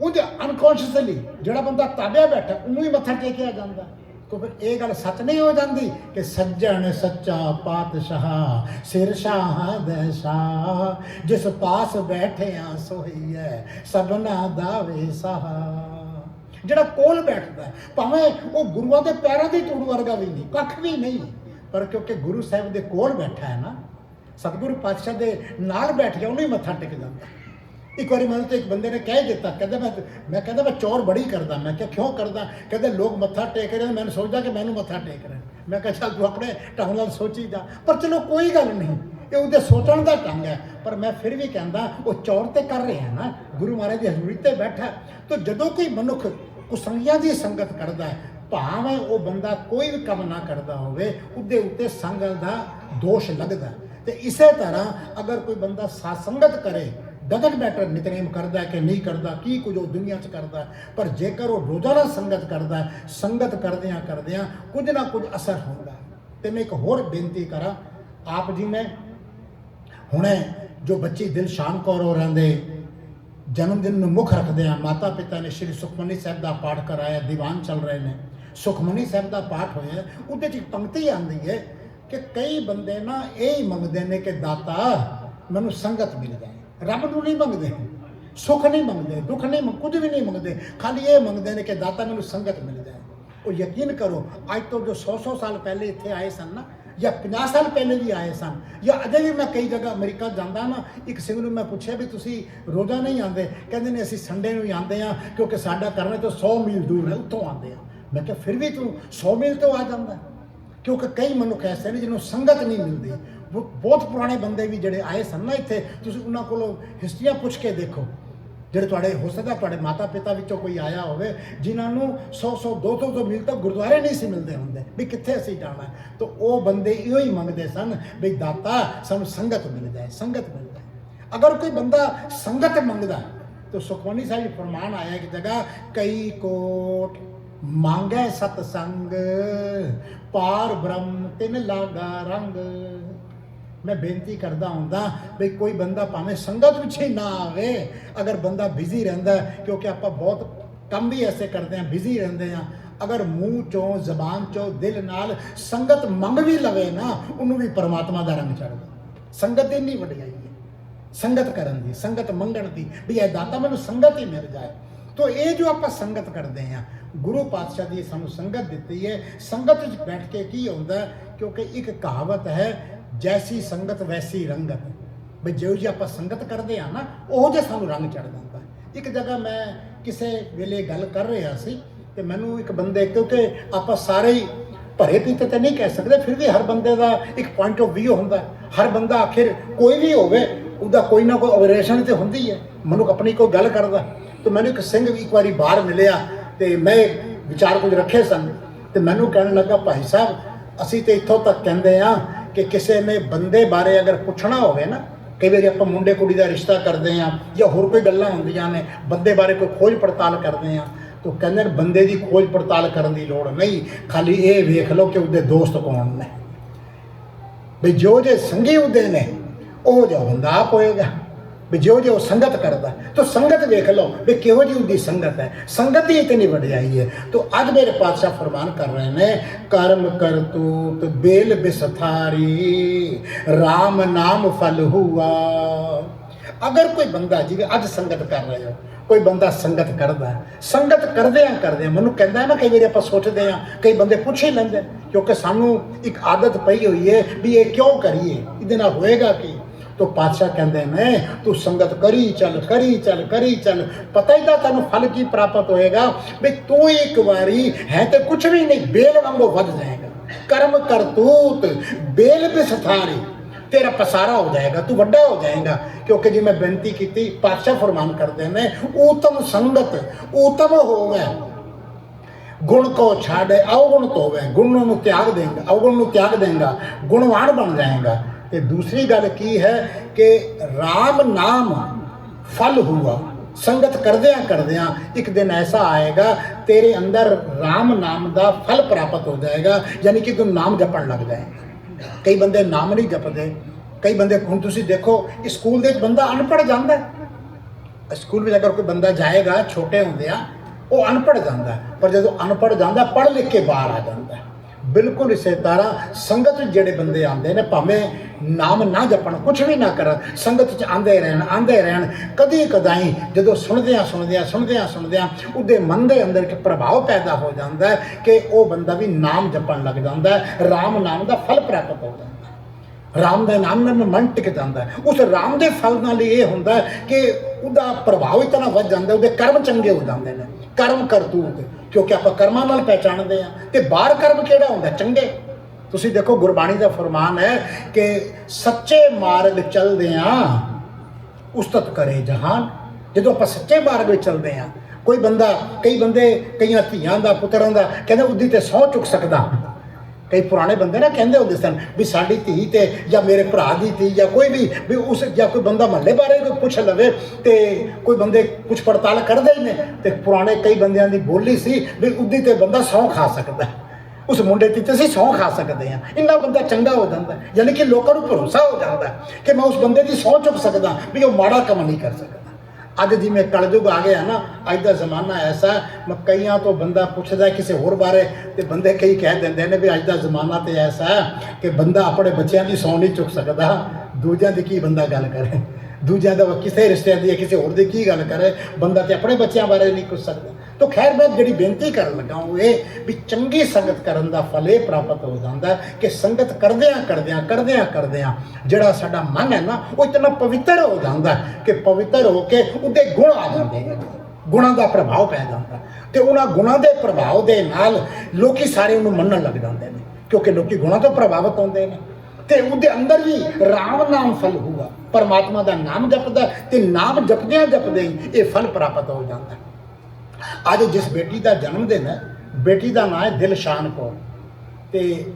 ਉਹਦੇ ਅਨਕੌਂਸ਼ੀਅਸਲੀ ਜਿਹੜਾ ਬੰਦਾ ਤਾਬਿਆ ਬੈਠਾ, ਉਹਨੂੰ ਹੀ ਮੱਥਾ ਟੇਕਿਆ ਜਾਂਦਾ। ਕੋ ਫਿਰ ਇਹ ਗੱਲ ਸੱਚ ਨਹੀਂ ਹੋ ਜਾਂਦੀ ਕਿ ਸੱਜਣ ਸੱਚਾ ਪਾਤਸ਼ਾਹ, ਸਿਰ ਸ਼ਾਹ ਦੇ ਜਿਸ ਪਾਸ ਬੈਠਿਆ ਸੋਈ ਹੈ ਸਭਨਾ ਦਾ ਵੇ ਸਹਾ ਜਿਹੜਾ ਕੋਲ ਬੈਠਦਾ, ਭਾਵੇਂ ਉਹ ਗੁਰੂਆਂ ਦੇ ਪੈਰਾਂ ਦੀ ਧੂੜ ਵਰਗਾ ਵੀ ਨਹੀਂ, ਕੱਖ ਵੀ ਨਹੀਂ। ਪਰ ਕਿਉਂਕਿ ਗੁਰੂ ਸਾਹਿਬ ਦੇ ਕੋਲ ਬੈਠਾ ਹੈ ਨਾ, ਸਤਿਗੁਰੂ ਪਾਤਸ਼ਾਹ ਦੇ ਨਾਲ ਬੈਠ ਗਿਆ ਉਹਨੂੰ ਹੀ ਮੱਥਾ ਟੇਕ ਜਾਂਦਾ। ਇੱਕ ਵਾਰੀ ਮੈਨੂੰ ਤੇ ਇੱਕ ਬੰਦੇ ਨੇ ਕਹਿ ਦਿੱਤਾ, ਕਹਿੰਦਾ ਮੈਂ ਮੈਂ ਕਹਿੰਦਾ ਮੈਂ ਚੋਰ ਬੜੀ ਕਰਦਾ, ਮੈਂ ਕਿਹਾ ਕਿਉਂ ਕਰਦਾ? ਕਹਿੰਦੇ ਲੋਕ ਮੱਥਾ ਟੇਕ ਰਹੇ ਨੇ, ਮੈਨੂੰ ਸੋਚਦਾ ਕਿ ਮੈਨੂੰ ਮੱਥਾ ਟੇਕ ਰਹੇ। ਮੈਂ ਕਿਹਾ ਚੱਲ ਤੂੰ ਆਪਣੇ ਢੰਗ ਨਾਲ ਸੋਚੀ ਜਾ। ਪਰ ਚਲੋ ਕੋਈ ਗੱਲ ਨਹੀਂ, ਇਹ ਉਹਦੇ ਸੋਚਣ ਦਾ ਢੰਗ ਹੈ। ਪਰ ਮੈਂ ਫਿਰ ਵੀ ਕਹਿੰਦਾ, ਉਹ ਚੌਰ ਤੇ ਕਰ ਰਿਹਾ ਨਾ, ਗੁਰੂ ਮਹਾਰਾਜ ਦੀ ਹਜ਼ੂਰੀ ਤੇ ਬੈਠਾ। ਤਾਂ ਜਦੋਂ ਕੋਈ ਮਨੁੱਖ ਕੁਸੰਗੀਆਂ ਦੀ ਸੰਗਤ ਕਰਦਾ ਹੈ, ਭਾਵੇਂ ਉਹ ਬੰਦਾ ਕੋਈ ਵੀ ਕੰਮ ਨਾ ਕਰਦਾ ਹੋਵੇ, ਉਹਦੇ ਉੱਤੇ ਸੰਗਤ ਦਾ ਦੋਸ਼ ਲੱਗਦਾ ਹੈ। ਤੇ ਇਸੇ ਤਰ੍ਹਾਂ ਅਗਰ ਕੋਈ ਬੰਦਾ ਸਾਸੰਗਤ ਕਰੇ ਡਗਨ ਮੈਟਰ ਨਿਤਨੇਮ ਕਰਦਾ ਕਿ ਨਹੀਂ ਕਰਦਾ, ਕੀ ਕੁਝ ਉਹ ਦੁਨੀਆ 'ਚ ਕਰਦਾ ਪਰ ਜੇਕਰ ਉਹ ਰੋਜ਼ਾਨਾ ਸੰਗਤ ਕਰਦਾ ਸੰਗਤ ਕਰਦਿਆਂ ਕਰਦਿਆਂ ਕੁਝ ਨਾ ਕੁਝ ਅਸਰ ਹੁੰਦਾ ਹੈ। ਤੇ ਮੈਂ ਇੱਕ ਹੋਰ ਬੇਨਤੀ ਕਰਾਂ, ਆਪ ਜੀ ਨੇ ਹੁਣੇ ਜੋ ਬੱਚੀ ਦਿਲਸ਼ਾਨ ਕੌਰ ਹੋਰਾਂ ਦੇ ਜਨਮ ਦਿਨ ਨੂੰ ਮੁੱਖ ਰੱਖਦੇ ਆ ਮਾਤਾ ਪਿਤਾ ਨੇ ਸ਼੍ਰੀ ਸੁਖਮਨੀ ਸਾਹਿਬ ਦਾ ਪਾਠ ਕਰਾਇਆ, ਦੀਵਾਨ ਚੱਲ ਰਹੇ ਨੇ। ਸੁਖਮਨੀ ਸਾਹਿਬ ਦਾ ਪਾਠ ਹੋਇਆ, ਉਹਦੇ 'ਚ ਇੱਕ ਪੰਕਤੀ ਆਉਂਦੀ ਹੈ ਕਿ ਕਈ ਬੰਦੇ ਨਾ ਇਹ ਹੀ ਮੰਗਦੇ ਨੇ ਕਿ ਦਾਤਾ, ਮੈਨੂੰ ਸੰਗਤ ਮਿਲ ਜਾਏ। ਰੱਬ ਨੂੰ ਨਹੀਂ ਮੰਗਦੇ, ਸੁੱਖ ਨਹੀਂ ਮੰਗਦੇ, ਦੁੱਖ ਨਹੀਂ ਮੰਗ, ਕੁਝ ਵੀ ਨਹੀਂ ਮੰਗਦੇ। ਖਾਲੀ ਇਹ ਮੰਗਦੇ ਨੇ ਕਿ ਦਾਤਾ ਮੈਨੂੰ ਸੰਗਤ ਮਿਲ ਜਾਏ। ਉਹ ਯਕੀਨ ਕਰੋ, ਅੱਜ ਤੋਂ ਜੋ 100-100 ਸਾਲ ਪਹਿਲੇ ਇੱਥੇ ਆਏ ਸਨ ਨਾ, ਜਾਂ 50 ਸਾਲ ਪਹਿਲੇ ਵੀ ਆਏ ਸਨ, ਜਾਂ ਅਜੇ ਵੀ ਮੈਂ ਕਈ ਜਗ੍ਹਾ ਅਮਰੀਕਾ ਜਾਂਦਾ ਨਾ, ਇੱਕ ਸਿੰਘ ਨੂੰ ਮੈਂ ਪੁੱਛਿਆ ਵੀ ਤੁਸੀਂ ਰੋਜ਼ਾ ਨਹੀਂ ਆਉਂਦੇ? ਕਹਿੰਦੇ ਨੇ, ਅਸੀਂ ਸੰਡੇ ਨੂੰ ਹੀ ਆਉਂਦੇ ਆ ਕਿਉਂਕਿ ਸਾਡਾ ਕਰਨੇ ਤੋਂ 100 ਮੀਲ ਦੂਰ ਹੈ, ਉੱਥੋਂ ਆਉਂਦੇ ਆ ਮੈਂ ਕਿਹਾ, ਫਿਰ ਵੀ ਤੂੰ 100 ਮੀਲ ਤੋਂ ਆ ਜਾਂਦਾ? ਕਿਉਂਕਿ ਕਈ ਮਨੁੱਖ ਐਸੇ ਨੇ ਜਿਹਨੂੰ ਸੰਗਤ ਨਹੀਂ ਮਿਲਦੀ। ਬਹੁਤ ਪੁਰਾਣੇ ਬੰਦੇ ਵੀ ਜਿਹੜੇ ਆਏ ਸਨ ਨਾ ਇੱਥੇ, ਤੁਸੀਂ ਉਹਨਾਂ ਕੋਲੋਂ ਹਿਸਟਰੀਆਂ ਪੁੱਛ ਕੇ ਦੇਖੋ। ਜਿਹੜੇ ਤੁਹਾਡੇ ਹੋ ਸਕਦਾ ਤੁਹਾਡੇ ਮਾਤਾ ਪਿਤਾ ਵਿੱਚੋਂ ਕੋਈ ਆਇਆ ਹੋਵੇ, ਜਿਨ੍ਹਾਂ ਨੂੰ 100 100 200 ਤੋਂ ਮੀਲ ਤੱਕ ਗੁਰਦੁਆਰੇ ਨਹੀਂ ਸੀ ਮਿਲਦੇ ਹੁੰਦੇ, ਵੀ ਕਿੱਥੇ ਅਸੀਂ ਜਾਣਾ। ਤਾਂ ਉਹ ਬੰਦੇ ਇਹੋ ਹੀ ਮੰਗਦੇ ਸਨ ਵੀ, ਦਾਤਾ, ਸਾਨੂੰ ਸੰਗਤ ਮਿਲ ਜਾਏ ਸੰਗਤ ਮਿਲ ਜਾਏ ਅਗਰ ਕੋਈ ਬੰਦਾ ਸੰਗਤ ਮੰਗਦਾ, ਤਾਂ ਸੁਖਮਨੀ ਸਾਹਿਬ ਜੀ ਫਰਮਾਨ ਆਇਆ ਕਿ ਜਗ੍ਹਾ, ਕਈ ਕੋਟ ਮੰਗੈ ਸਤ ਸੰਗ ਪਾਰ ਬ੍ਰਹਮ ਤਿਨ ਲਾਗਾ ਰੰਗ। ਮੈਂ ਬੇਨਤੀ ਕਰਦਾ ਹੁੰਦਾ ਵੀ ਕੋਈ ਬੰਦਾ ਭਾਵੇਂ ਸੰਗਤ ਵਿੱਚ ਹੀ ਨਾ ਆਵੇ, ਅਗਰ ਬੰਦਾ ਬਿਜ਼ੀ ਰਹਿੰਦਾ ਕਿਉਂਕਿ ਆਪਾਂ ਬਹੁਤ ਕੰਮ ਵੀ ਐਸੇ ਕਰਦੇ ਹਾਂ, ਬਿਜ਼ੀ ਰਹਿੰਦੇ ਹਾਂ, ਅਗਰ ਮੂੰਹ ਚੋਂ, ਜ਼ਬਾਨ ਚੋਂ, ਦਿਲ ਨਾਲ ਸੰਗਤ ਮੰਗ ਵੀ ਲਵੇ ਨਾ, ਉਹਨੂੰ ਵੀ ਪਰਮਾਤਮਾ ਦਾ ਰੰਗ ਚੜ੍ਹਦਾ। ਸੰਗਤ ਦੀ ਨਹੀਂ ਵਡਿਆਈ ਹੈ। ਸੰਗਤ ਕਰਨ ਦੀ, ਸੰਗਤ ਮੰਗਣ ਦੀ, ਵੀ ਇਹ ਦਾਤਾ ਮੈਨੂੰ ਸੰਗਤ ਹੀ ਮਿਲ ਜਾਏ। ਤੋ ਇਹ ਜੋ ਆਪਾਂ ਸੰਗਤ ਕਰਦੇ ਹਾਂ, ਗੁਰੂ ਪਾਤਸ਼ਾਹ ਦੀ ਸਾਨੂੰ ਸੰਗਤ ਦਿੱਤੀ ਹੈ। ਸੰਗਤ ਵਿੱਚ ਬੈਠ ਕੇ ਕੀ ਹੁੰਦਾ ਕਿਉਂਕਿ ਇੱਕ ਕਹਾਵਤ ਹੈ ਜੈਸੀ ਸੰਗਤ ਵੈਸੀ ਰੰਗਤ ਬਈ ਜਿਹੋ ਜਿਹੀ ਆਪਾਂ ਸੰਗਤ ਕਰਦੇ ਆ ਨਾ, ਉਹ ਜਿਹਾ ਸਾਨੂੰ ਰੰਗ ਚੜ ਜਾਂਦਾ ਇੱਕ ਜਗ੍ਹਾ ਮੈਂ ਕਿਸੇ ਵੇਲੇ ਗੱਲ ਕਰ ਰਿਹਾ ਸੀ ਤੇ ਮੈਨੂੰ ਇੱਕ ਬੰਦੇ, ਕਿਉਂਕਿ ਆਪਾਂ ਸਾਰੇ ਹੀ ਭਰੇ ਪੀਤੇ ਤਾਂ ਨਹੀਂ ਕਹਿ ਸਕਦੇ, ਫਿਰ ਵੀ ਹਰ ਬੰਦੇ ਦਾ ਇੱਕ ਪੁਆਇੰਟ ਆਫ View ਹੁੰਦਾ ਹਰ ਬੰਦਾ ਆਖਿਰ ਕੋਈ ਵੀ ਹੋਵੇ, ਉਹਦਾ ਕੋਈ ਨਾ ਕੋਈ ਓਬਰੇਸ਼ਨ ਤੇ ਹੁੰਦੀ ਹੈ। ਮਨੁੱਖ ਆਪਣੀ ਕੋਈ ਗੱਲ ਕਰਦਾ ਤੇ ਮੈਨੂੰ ਇੱਕ ਸਿੰਘ ਵੀ ਇੱਕ ਵਾਰੀ ਬਾਹਰ ਮਿਲਿਆ ਤੇ ਮੈਂ ਵਿਚਾਰ ਕੁਝ ਰੱਖੇ ਸਨ। ਤੇ ਮੈਨੂੰ ਕਹਿਣ ਲੱਗਾ, ਭਾਈ ਸਾਹਿਬ, ਅਸੀਂ ਤੇ ਇੱਥੋਂ ਤੱਕ ਕਹਿੰਦੇ ਆ ਕਿ ਕਿਸੇ ਨੇ ਬੰਦੇ ਬਾਰੇ ਅਗਰ ਪੁੱਛਣਾ ਹੋਵੇ ਨਾ, ਕਈ ਵਾਰੀ ਆਪਾਂ ਮੁੰਡੇ ਕੁੜੀ ਦਾ ਰਿਸ਼ਤਾ ਕਰਦੇ ਆ ਜਾਂ ਹੋਰ ਕੋਈ ਗੱਲਾਂ ਹੁੰਦੀਆਂ ਨੇ, ਬੰਦੇ ਬਾਰੇ ਕੋਈ ਖੋਜ ਪੜਤਾਲ ਕਰਦੇ ਆ ਤੋ ਕਹਿੰਦੇ ਨੇ ਬੰਦੇ ਦੀ ਖੋਜ ਪੜਤਾਲ ਕਰਨ ਦੀ ਲੋੜ ਨਹੀਂ, ਖਾਲੀ ਇਹ ਵੇਖ ਲਓ ਕਿ ਉਹਦੇ ਦੋਸਤ ਕੌਣ ਨੇ। ਵੀ ਜੋ ਜੇ ਸੰਗੀ ਉਹਦੇ ਨੇ, ਉਹ ਜੋ ਬੰਦਾ ਆਪ ਹੋਏਗਾ। ਵੀ ਜੋ ਜੋ ਸੰਗਤ ਕਰਦਾ, ਤੋ ਸੰਗਤ ਵੇਖ ਲਓ ਵੀ ਕਿਹੋ ਜਿਹੀ ਉਹਦੀ ਸੰਗਤ ਹੈ। ਸੰਗਤ ਹੀ ਇਤਨੀ ਵਡਿਆਈ ਹੈ। ਤੋ ਅੱਜ ਮੇਰੇ ਪਾਤਸ਼ਾਹ ਫਰਮਾਨ ਕਰ ਰਹੇ ਨੇ, ਕਰਮ ਕਰਤੂਤ ਬੇਲ ਬਿਸਥਾਰੀ RAM ਨਾਮ ਫਲ ਹੁਆ। ਅਗਰ ਕੋਈ ਬੰਦਾ ਜਿਵੇਂ ਅੱਜ ਸੰਗਤ ਕਰ ਰਹੇ ਹੋ, ਕੋਈ ਬੰਦਾ ਸੰਗਤ ਕਰਦਾ, ਸੰਗਤ ਕਰਦੇ ਸੰਗਤ ਕਰਦੇ ਕਰਦਿਆਂ ਮੈਨੂੰ ਕਹਿੰਦਾ ਨਾ, ਕਈ ਵਾਰੀ ਆਪਾਂ ਸੋਚਦੇ ਆ ਕਈ ਬੰਦੇ ਪੁੱਛ ਹੀ ਲੈਂਦੇ ਕਿਉਂਕਿ ਸਾਨੂੰ ਇੱਕ ਆਦਤ ਪਈ ਹੋਈ ਹੈ ਵੀ ਇਹ ਕਿਉਂ ਕਰੀਏ, ਇਹਦੇ ਨਾਲ ਹੋਏਗਾ ਕੀ? ਤੋ ਪਾਤਸ਼ਾਹ ਕਹਿੰਦੇ ਨੇ, ਤੂੰ ਸੰਗਤ ਕਰੀ ਚੱਲ ਕਰੀ ਚੱਲ ਕਰੀ ਚੱਲ। ਪਤਾ ਹੀ ਤਾਂ ਤੈਨੂੰ ਫਲ ਕੀ ਪ੍ਰਾਪਤ ਹੋਏਗਾ ਵੀ ਤੂੰ ਇੱਕ ਵਾਰੀ ਹੈ ਤੇ ਕੁਝ ਵੀ ਨਹੀਂ, ਬੇਲ ਵਾਂਗੂ ਵੱਧ ਜਾਏਗਾ। ਕਰਮ ਕਰਤੂਤ, ਬੇਲ ਬਿਸਥਾਰੀ ਤੇਰਾ ਪਸਾਰਾ ਹੋ ਜਾਏਗਾ, ਤੂੰ ਵੱਡਾ ਹੋ ਜਾਏਗਾ। ਕਿਉਂਕਿ ਜੇ ਮੈਂ ਬੇਨਤੀ ਕੀਤੀ, ਪਾਤਸ਼ਾਹ ਫਰਮਾਨ ਕਰਦੇ ਨੇ ਉਤਮ ਸੰਗਤ ਉਤਮ ਹੋਵੇ। ਗੁਣ ਕੋ ਛਾੜੇ, ਅਵਗੁਣ ਤੋਵੇ। ਗੁਣ ਨੂੰ ਤਿਆਗ ਦੇਂਗਾ, ਅਵਗੁਣ ਨੂੰ ਤਿਆਗ ਦੇਂਗਾ। ਗੁਣਵਾਨ ਬਣ ਜਾਏਗਾ। ਤੇ ਦੂਸਰੀ ਗੱਲ ਕੀ ਹੈ ਕਿ RAM ਨਾਮ ਫਲ ਹੋਊਗਾ ਸੰਗਤ ਕਰਦਿਆਂ ਕਰਦਿਆਂ ਇੱਕ ਦਿਨ ਐਸਾ ਆਏਗਾ, ਤੇਰੇ ਅੰਦਰ RAM ਨਾਮ ਦਾ ਫਲ ਪ੍ਰਾਪਤ ਹੋ ਜਾਏਗਾ, ਯਾਨੀ ਕਿ ਤੂੰ ਨਾਮ ਜਪਣ ਲੱਗ ਜਾਏਗਾ ਕਈ ਬੰਦੇ ਨਾਮ ਨਹੀਂ ਜਪਦੇ। ਕਈ ਬੰਦੇ ਹੁਣ ਤੁਸੀਂ ਦੇਖੋ ਸਕੂਲ ਦੇ ਬੰਦਾ ਅਨਪੜ੍ਹ ਜਾਂਦਾ ਸਕੂਲ ਵਿੱਚ ਅਗਰ ਕੋਈ ਬੰਦਾ ਜਾਏਗਾ, ਛੋਟੇ ਹੁੰਦੇ ਆ ਉਹ ਅਨਪੜ੍ਹ ਜਾਂਦਾ ਪਰ ਜਦੋਂ ਅਨਪੜ੍ਹ ਜਾਂਦਾ ਪੜ੍ਹ ਲਿਖ ਕੇ ਬਾਹਰ ਆ ਜਾਂਦਾ ਬਿਲਕੁਲ ਇਸੇ ਤਰ੍ਹਾਂ ਸੰਗਤ ਵਿੱਚ ਜਿਹੜੇ ਬੰਦੇ ਆਉਂਦੇ ਨੇ, ਭਾਵੇਂ ਨਾਮ ਨਾ ਜਪਣ ਕੁਝ ਵੀ ਨਾ ਕਰਨ, ਸੰਗਤ ਚ ਆਂਦੇ ਰਹਿਣ ਆਂਦੇ ਰਹਿਣ, ਕਦੀ ਕਦਾਈ ਜਦੋਂ ਸੁਣਦਿਆਂ ਸੁਣਦਿਆਂ ਸੁਣਦਿਆਂ ਸੁਣਦਿਆਂ ਉਹਦੇ ਮਨ ਦੇ ਅੰਦਰ ਇੱਕ ਪ੍ਰਭਾਵ ਪੈਦਾ ਹੋ ਜਾਂਦਾ ਹੈ ਕਿ ਉਹ ਬੰਦਾ ਵੀ ਨਾਮ ਜਪਣ ਲੱਗ ਜਾਂਦਾ ਹੈ, ਰਾਮ ਨਾਮ ਦਾ ਫਲ ਪ੍ਰਾਪਤ ਹੋ ਜਾਂਦਾ ਰਾਮ ਦਾ ਨਾਮ ਨਾਲ ਮਨ ਟਿਕ ਜਾਂਦਾ ਉਸ ਰਾਮ ਦੇ ਫਲ ਨਾਲ ਹੀ ਇਹ ਹੁੰਦਾ ਕਿ ਉਹਦਾ ਪ੍ਰਭਾਵ ਇਤਨਾ ਵੱਧ ਜਾਂਦਾ ਉਹਦੇ ਕਰਮ ਚੰਗੇ ਹੋ ਜਾਂਦੇ ਨੇ। ਕਰਮ ਕਰਤੂਤ ਕਿਉਂਕਿ ਆਪਾਂ ਕਰਮਾਂ ਨਾਲ ਪਹਿਚਾਣਦੇ ਆ ਤੇ ਬਾਹਰ ਕਰਮ ਕਿਹੜਾ ਹੁੰਦਾ? ਚੰਗੇ। ਤੁਸੀਂ ਦੇਖੋ, ਗੁਰਬਾਣੀ ਦਾ ਫਰਮਾਨ ਹੈ ਕਿ ਸੱਚੇ ਮਾਰਗ ਚੱਲਦੇ ਆ ਉਸਤਤ ਕਰੇ ਜਹਾਨ। ਜਦੋਂ ਆਪਾਂ ਸੱਚੇ ਮਾਰਗ ਵਿੱਚ ਚੱਲਦੇ ਆ ਕੋਈ ਬੰਦਾ, ਕਈ ਬੰਦੇ, ਕਈਆਂ ਧੀਆਂ ਦਾ, ਪੁੱਤਰਾਂ ਦਾ, ਕਹਿੰਦੇ ਉਹਦੀ ਤੇ ਸਹੁੰ ਚੁੱਕ ਸਕਦਾ। ਕਈ ਪੁਰਾਣੇ ਬੰਦੇ ਨਾ ਕਹਿੰਦੇ ਹੁੰਦੇ ਸਨ ਵੀ ਸਾਡੀ ਧੀ ਤੇ ਜਾਂ ਮੇਰੇ ਭਰਾ ਦੀ ਧੀ ਜਾਂ ਕੋਈ ਵੀ ਵੀ ਉਸ ਜਾਂ ਕੋਈ ਬੰਦਾ ਮਹੱਲੇ ਬਾਰੇ ਕੋਈ ਪੁੱਛ ਲਵੇ ਤੇ ਕੋਈ ਬੰਦੇ ਕੁਝ ਪੜਤਾਲ ਕਰਦੇ ਹੀ ਨੇ ਤੇ ਪੁਰਾਣੇ ਕਈ ਬੰਦਿਆਂ ਦੀ ਬੋਲੀ ਸੀ ਵੀ ਉਹਦੀ ਤੇ ਬੰਦਾ ਸਹੁੰ ਖਾ ਸਕਦਾ। ਉਸ ਮੁੰਡੇ ਦੀ ਤੇ ਅਸੀਂ ਸਹੁੰ ਖਾ ਸਕਦੇ ਹਾਂ। ਇੰਨਾ ਬੰਦਾ ਚੰਗਾ ਹੋ ਜਾਂਦਾ, ਯਾਨੀ ਕਿ ਲੋਕਾਂ ਨੂੰ ਭਰੋਸਾ ਹੋ ਜਾਂਦਾ ਕਿ ਮੈਂ ਉਸ ਬੰਦੇ ਦੀ ਸਹੁੰ ਚੁੱਕ ਸਕਦਾ ਵੀ ਉਹ ਮਾੜਾ ਕੰਮ ਨਹੀਂ ਕਰ ਸਕਦਾ। ਅੱਜ ਜਿਵੇਂ ਕਲਯੁਗ ਆ ਗਿਆ ਨਾ ਅੱਜ ਦਾ ਜ਼ਮਾਨਾ ਐਸਾ ਹੈ, ਮੈਂ ਕਈਆਂ ਤੋਂ ਬੰਦਾ ਪੁੱਛਦਾ ਕਿਸੇ ਹੋਰ ਬਾਰੇ ਤੇ ਬੰਦੇ ਕਈ ਕਹਿ ਦਿੰਦੇ ਨੇ ਵੀ ਅੱਜ ਦਾ ਜ਼ਮਾਨਾ ਤੇ ਐਸਾ ਹੈ ਕਿ ਬੰਦਾ ਆਪਣੇ ਬੱਚਿਆਂ ਦੀ ਸੌਂ ਨਹੀਂ ਚੁੱਕ ਸਕਦਾ। ਦੂਜਿਆਂ ਦੀ ਕੀ ਬੰਦਾ ਗੱਲ ਕਰੇ? ਦੂਜਿਆਂ ਦਾ ਕਿਸੇ ਰਿਸ਼ਤਿਆਂ ਦੀ ਜਾਂ ਕਿਸੇ ਹੋਰ ਦੀ ਕੀ ਗੱਲ ਕਰੇ? ਬੰਦਾ ਤੇ ਆਪਣੇ ਬੱਚਿਆਂ ਬਾਰੇ ਨਹੀਂ ਕੁਝ ਸਕਦਾ। ਤੋ ਖੈਰ ਮੈਂ ਜਿਹੜੀ ਬੇਨਤੀ ਕਰਨ ਲੱਗਾ ਉਹ ਇਹ ਵੀ ਚੰਗੀ ਸੰਗਤ ਕਰਨ ਦਾ ਫਲ ਇਹ ਪ੍ਰਾਪਤ ਹੋ ਜਾਂਦਾ ਕਿ ਸੰਗਤ ਕਰਦਿਆਂ ਕਰਦਿਆਂ ਕਰਦਿਆਂ ਕਰਦਿਆਂ ਜਿਹੜਾ ਸਾਡਾ ਮਨ ਹੈ ਨਾ, ਉਹ ਇਤਨਾ ਪਵਿੱਤਰ ਹੋ ਜਾਂਦਾ ਕਿ ਪਵਿੱਤਰ ਹੋ ਕੇ ਉਹਦੇ ਗੁਣ ਆ ਜਾਂਦੇ ਨੇ। ਗੁਣਾਂ ਦਾ ਪ੍ਰਭਾਵ ਪੈ ਜਾਂਦਾ ਤੇ ਉਹਨਾਂ ਗੁਣਾਂ ਦੇ ਪ੍ਰਭਾਵ ਦੇ ਨਾਲ ਲੋਕੀ ਸਾਰੇ ਉਹਨੂੰ ਮੰਨਣ ਲੱਗ ਜਾਂਦੇ ਨੇ, ਕਿਉਂਕਿ ਲੋਕੀ ਗੁਣਾਂ ਤੋਂ ਪ੍ਰਭਾਵਿਤ ਹੁੰਦੇ ਨੇ। ਤੇ ਉਹਦੇ ਅੰਦਰ ਵੀ ਰਾਮ ਨਾਮ ਫਲ ਹੋਊਗਾ, ਪਰਮਾਤਮਾ ਦਾ ਨਾਮ ਜਪਦਾ ਤੇ ਨਾਮ ਜਪਦਿਆਂ ਜਪਦੇ ਹੀ ਇਹ ਫਲ ਪ੍ਰਾਪਤ ਹੋ ਜਾਂਦਾ ਅੱਜ ਜਿਸ ਬੇਟੀ ਦਾ ਜਨਮ ਦਿਨ ਹੈ, ਬੇਟੀ ਦਾ ਨਾਮ ਹੈ ਦਿਲਸ਼ਾਨ ਕੌਰ। ਤੇ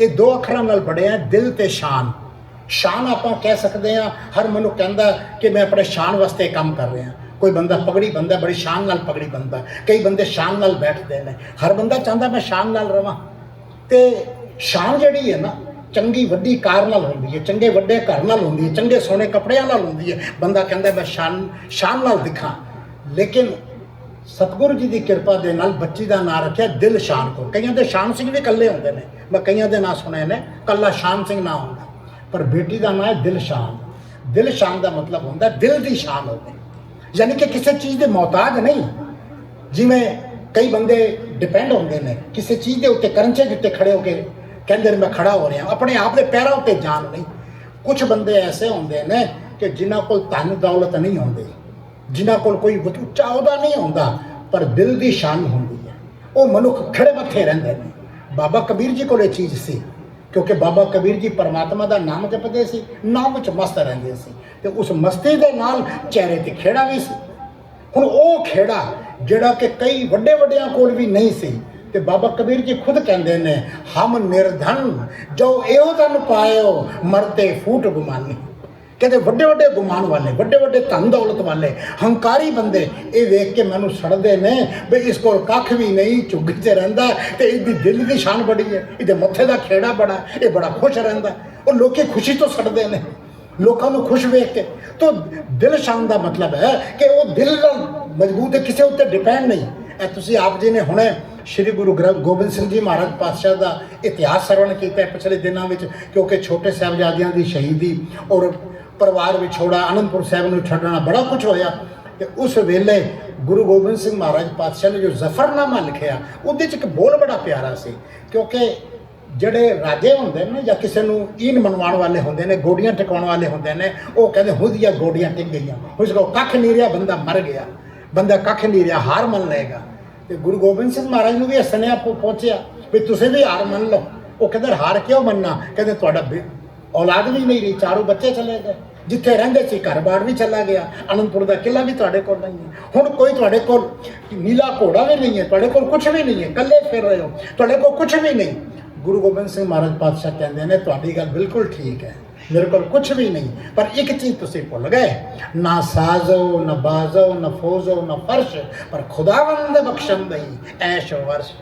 ਇਹ ਦੋ ਅੱਖਰਾਂ ਨਾਲ ਬੜੇ ਆ ਦਿਲ ਤੇ ਸ਼ਾਨ। ਸ਼ਾਨ ਆਪਾਂ ਕਹਿ ਸਕਦੇ ਆ ਹਰ ਮਨੁੱਖ ਕਹਿੰਦਾ ਕਿ ਮੈਂ ਆਪਣੇ ਸ਼ਾਨ ਵਾਸਤੇ ਕੰਮ ਕਰ ਰਿਹਾ ਕੋਈ ਬੰਦਾ ਪਗੜੀ ਬੰਦਾ ਬੜੀ ਸ਼ਾਨ ਨਾਲ ਪਗੜੀ ਬੰਦਾ ਕਈ ਬੰਦੇ ਸ਼ਾਨ ਨਾਲ ਬੈਠਦੇ ਨੇ। ਹਰ ਬੰਦਾ ਚਾਹੁੰਦਾ ਮੈਂ ਸ਼ਾਨ ਨਾਲ ਰਵਾਂ। ਤੇ ਸ਼ਾਨ ਜਿਹੜੀ ਹੈ ਨਾ, ਚੰਗੀ ਵੱਡੀ ਕਾਰ ਨਾਲ ਹੁੰਦੀ ਹੈ, ਚੰਗੇ ਵੱਡੇ ਘਰ ਨਾਲ ਹੁੰਦੀ ਹੈ, ਚੰਗੇ ਸੋਹਣੇ ਕੱਪੜਿਆਂ ਨਾਲ ਹੁੰਦੀ ਹੈ। ਬੰਦਾ ਕਹਿੰਦਾ ਮੈਂ ਸ਼ਾਨ ਸ਼ਾਨ ਨਾਲ ਦਿਖਾਂ। ਲੇਕਿਨ ਸਤਿਗੁਰੂ ਜੀ ਦੀ ਕਿਰਪਾ ਦੇ ਨਾਲ ਬੱਚੀ ਦਾ ਨਾਂ ਰੱਖਿਆ ਦਿਲ ਸ਼ਾਨ ਕੌਰ। ਕਈਆਂ ਦੇ ਸ਼ਾਨ ਸਿੰਘ ਵੀ ਇਕੱਲੇ ਹੁੰਦੇ ਨੇ, ਮੈਂ ਕਈਆਂ ਦੇ ਨਾਂ ਸੁਣੇ ਨੇ ਕੱਲਾ ਸ਼ਾਨ ਸਿੰਘ ਨਾ ਹੁੰਦਾ। ਪਰ ਬੇਟੀ ਦਾ ਨਾਂ ਹੈ ਦਿਲ ਸ਼ਾਨ। ਦਿਲ ਸ਼ਾਨ ਦਾ ਮਤਲਬ ਹੁੰਦਾ ਦਿਲ ਦੀ ਸ਼ਾਨ ਹੋਵੇ। ਯਾਨੀ ਕਿ ਕਿਸੇ ਚੀਜ਼ ਦੇ ਮੁਹਤਾਜ ਨਹੀਂ। ਜਿਵੇਂ ਕਈ ਬੰਦੇ ਡਿਪੈਂਡ ਹੁੰਦੇ ਨੇ, ਕਿਸੇ ਚੀਜ਼ ਦੇ ਉੱਤੇ ਕਰੰਚੇ ਦੇ ਉੱਤੇ ਖੜੇ ਹੋ ਕੇ ਕਹਿੰਦੇ ਨੇ, ਮੈਂ ਖੜਾ ਹੋ ਰਿਹਾ ਆਪਣੇ ਆਪ ਦੇ ਪੈਰਾਂ ਉੱਤੇ ਜਾਨ ਨਹੀਂ ਕੁਝ ਬੰਦੇ ਐਸੇ ਹੁੰਦੇ ਨੇ ਕਿ ਜਿਨ੍ਹਾਂ ਕੋਲ ਧਨ, ਦੌਲਤ ਨਹੀਂ ਹੁੰਦੀ। ਜਿਨ੍ਹਾਂ ਕੋਲ ਕੋਈ ਬਹੁਤ ਉੱਚਾ ਅਹੁਦਾ ਨਹੀਂ ਹੁੰਦਾ ਪਰ ਦਿਲ ਦੀ ਸ਼ਾਨ ਹੁੰਦੀ ਹੈ। ਉਹ ਮਨੁੱਖ ਖੜੇ ਮੱਥੇ ਰਹਿੰਦੇ ਨੇ। ਬਾਬਾ ਕਬੀਰ ਜੀ ਕੋਲ ਇਹ ਚੀਜ਼ ਸੀ, ਕਿਉਂਕਿ ਬਾਬਾ ਕਬੀਰ ਜੀ ਪਰਮਾਤਮਾ ਦਾ ਨਾਮ ਜਪਦੇ ਸੀ, ਨਾਮ ਵਿੱਚ ਮਸਤ ਰਹਿੰਦੇ ਸੀ ਤੇ ਉਸ ਮਸਤੀ ਦੇ ਨਾਲ ਚਿਹਰੇ ਤੇ ਖੇੜਾ ਵੀ ਸੀ। ਹੁਣ ਉਹ ਖੇੜਾ, ਜਿਹੜਾ ਕਿ ਕਈ ਵੱਡੇ ਵੱਡਿਆਂ ਕੋਲ ਵੀ ਨਹੀਂ ਸੀ, ਤੇ ਬਾਬਾ ਕਬੀਰ ਜੀ ਖੁਦ ਕਹਿੰਦੇ ਨੇ, ਹਮ ਨਿਰਧਨ, ਜੋ ਇਹੋ ਧਨ ਪਾਇਓ, ਮਰਤੇ ਫੂਟ ਗੁਮਾਨੀ। ਕਹਿੰਦੇ ਵੱਡੇ ਵੱਡੇ ਗੁਮਾਨ ਵਾਲੇ, ਵੱਡੇ ਵੱਡੇ ਧਨ ਦੌਲਤ ਵਾਲੇ, ਹੰਕਾਰੀ ਬੰਦੇ, ਇਹ ਵੇਖ ਕੇ ਮੈਨੂੰ ਸੜਦੇ ਨੇ ਵੀ ਇਸ ਕੋਲ ਕੱਖ ਵੀ ਨਹੀਂ, ਝੁੱਗੀ ਤੇ ਰਹਿੰਦਾ ਤੇ ਇਹਦੀ ਦਿਲ ਦੀ ਸ਼ਾਨ ਬੜੀ ਹੈ, ਇਹਦੇ ਮੱਥੇ ਦਾ ਖੇੜਾ ਬੜਾ ਇਹ ਬੜਾ ਖੁਸ਼ ਰਹਿੰਦਾ ਉਹ ਲੋਕੀ ਖੁਸ਼ੀ ਤੋਂ ਸੜਦੇ ਨੇ, ਲੋਕਾਂ ਨੂੰ ਖੁਸ਼ ਵੇਖ ਕੇ। ਤੋਂ ਦਿਲ ਸ਼ਾਨ ਦਾ ਮਤਲਬ ਹੈ ਕਿ ਉਹ ਦਿਲ ਨਾਲ ਮਜ਼ਬੂਤ ਹੈ, ਕਿਸੇ ਉੱਤੇ ਡਿਪੈਂਡ ਨਹੀਂ। ਇਹ ਤੁਸੀਂ ਆਪ ਜੀ ਨੇ ਹੁਣੇ ਸ੍ਰੀ ਗੁਰੂ ਗ੍ਰੰਥ ਗੋਬਿੰਦ ਸਿੰਘ ਜੀ ਮਹਾਰਾਜ ਪਾਤਸ਼ਾਹ ਦਾ ਇਤਿਹਾਸ ਸਰਵਣ ਕੀਤਾ ਪਿਛਲੇ ਦਿਨਾਂ ਵਿੱਚ, ਕਿਉਂਕਿ ਛੋਟੇ ਸਾਹਿਬਜ਼ਾਦਿਆਂ ਦੀ ਸ਼ਹੀਦੀ ਔਰ ਪਰਿਵਾਰ ਵਿਛੋੜਾ ਅਨੰਦਪੁਰ ਸਾਹਿਬ ਨੂੰ ਛੱਡਣਾ ਬੜਾ ਕੁਝ ਹੋਇਆ ਤੇ ਉਸ ਵੇਲੇ ਗੁਰੂ ਗੋਬਿੰਦ ਸਿੰਘ ਮਹਾਰਾਜ ਪਾਤਸ਼ਾਹ ਨੇ ਜੋ ਜ਼ਫਰਨਾਮਾ ਲਿਖਿਆ, ਉਹਦੇ ਚ ਇੱਕ ਬੋਲ ਬੜਾ ਪਿਆਰਾ ਸੀ, ਕਿਉਂਕਿ ਜਿਹੜੇ ਰਾਜੇ ਹੁੰਦੇ ਨੇ ਜਾਂ ਕਿਸੇ ਨੂੰ ਈਨ ਮਨਵਾਉਣ ਵਾਲੇ ਹੁੰਦੇ ਨੇ, ਗੋਡੀਆਂ ਟਿਕਾਉਣ ਵਾਲੇ ਹੁੰਦੇ ਨੇ, ਉਹ ਕਹਿੰਦੇ ਹੁਦੀਆਂ ਗੋਡੀਆਂ ਟਿਕ ਗਈਆਂ। ਉਸ ਕੋ ਕੱਖ ਨਹੀਂ ਰਿਹਾ, ਬੰਦਾ ਮਰ ਗਿਆ, ਬੰਦਾ ਕੱਖ ਨਹੀਂ ਰਿਹਾ, ਹਾਰ ਮੰਨ ਲਏਗਾ। ਤੇ ਗੁਰੂ ਗੋਬਿੰਦ ਸਿੰਘ ਮਹਾਰਾਜ ਨੂੰ ਵੀ ਇਹ ਸੁਨੇਹਾ ਪਹੁੰਚਿਆ ਵੀ ਤੁਸੀਂ ਵੀ ਹਾਰ ਮੰਨ ਲਓ। ਉਹ ਕਹਿੰਦੇ ਹਾਰ ਕਿਉਂ ਮੰਨਣਾ? ਕਹਿੰਦੇ ਤੁਹਾਡਾ ਬੇ- ਔਲਾਦ ਵੀ ਨਹੀਂ ਰਹੀ ਚਾਰੋਂ ਬੱਚੇ ਚਲੇ ਗਏ। ਜਿੱਥੇ ਰਹਿੰਦੇ ਸੀ, ਘਰ-ਬਾਰ ਵੀ ਚਲਾ ਗਿਆ। ਅਨੰਦਪੁਰ ਦਾ ਕਿਲਾ ਵੀ ਤੁਹਾਡੇ ਕੋਲ ਨਹੀਂ ਹੈ। ਹੁਣ ਕੋਈ ਤੁਹਾਡੇ ਕੋਲ ਨੀਲਾ ਘੋੜਾ ਵੀ ਨਹੀਂ ਹੈ, ਤੁਹਾਡੇ ਕੋਲ ਕੁਝ ਵੀ ਨਹੀਂ ਹੈ। ਇਕੱਲੇ ਫਿਰ ਰਹੇ ਹੋ। ਤੁਹਾਡੇ ਕੋਲ ਕੁਝ ਵੀ ਨਹੀਂ। ਗੁਰੂ ਗੋਬਿੰਦ ਸਿੰਘ ਮਹਾਰਾਜ ਪਾਤਸ਼ਾਹ ਕਹਿੰਦੇ ਨੇ, ਤੁਹਾਡੀ ਗੱਲ ਬਿਲਕੁਲ ਠੀਕ ਹੈ। ਮੇਰੇ ਕੋਲ ਕੁਝ ਵੀ ਨਹੀਂ। ਪਰ ਇੱਕ ਚੀਜ਼ ਤੁਸੀਂ ਭੁੱਲ ਗਏ। ਨਾ ਸਾਜ਼ੋ, ਨਾ ਬਾਜ਼ੋ, ਨਾ ਫੌਜ਼ੋ, ਨਾ ਫਰਸ਼, ਪਰ ਖੁਦਾਵੰਦ ਬਖਸ਼ਣ ਦਈ ਐਸ਼ ਵਰਸ਼।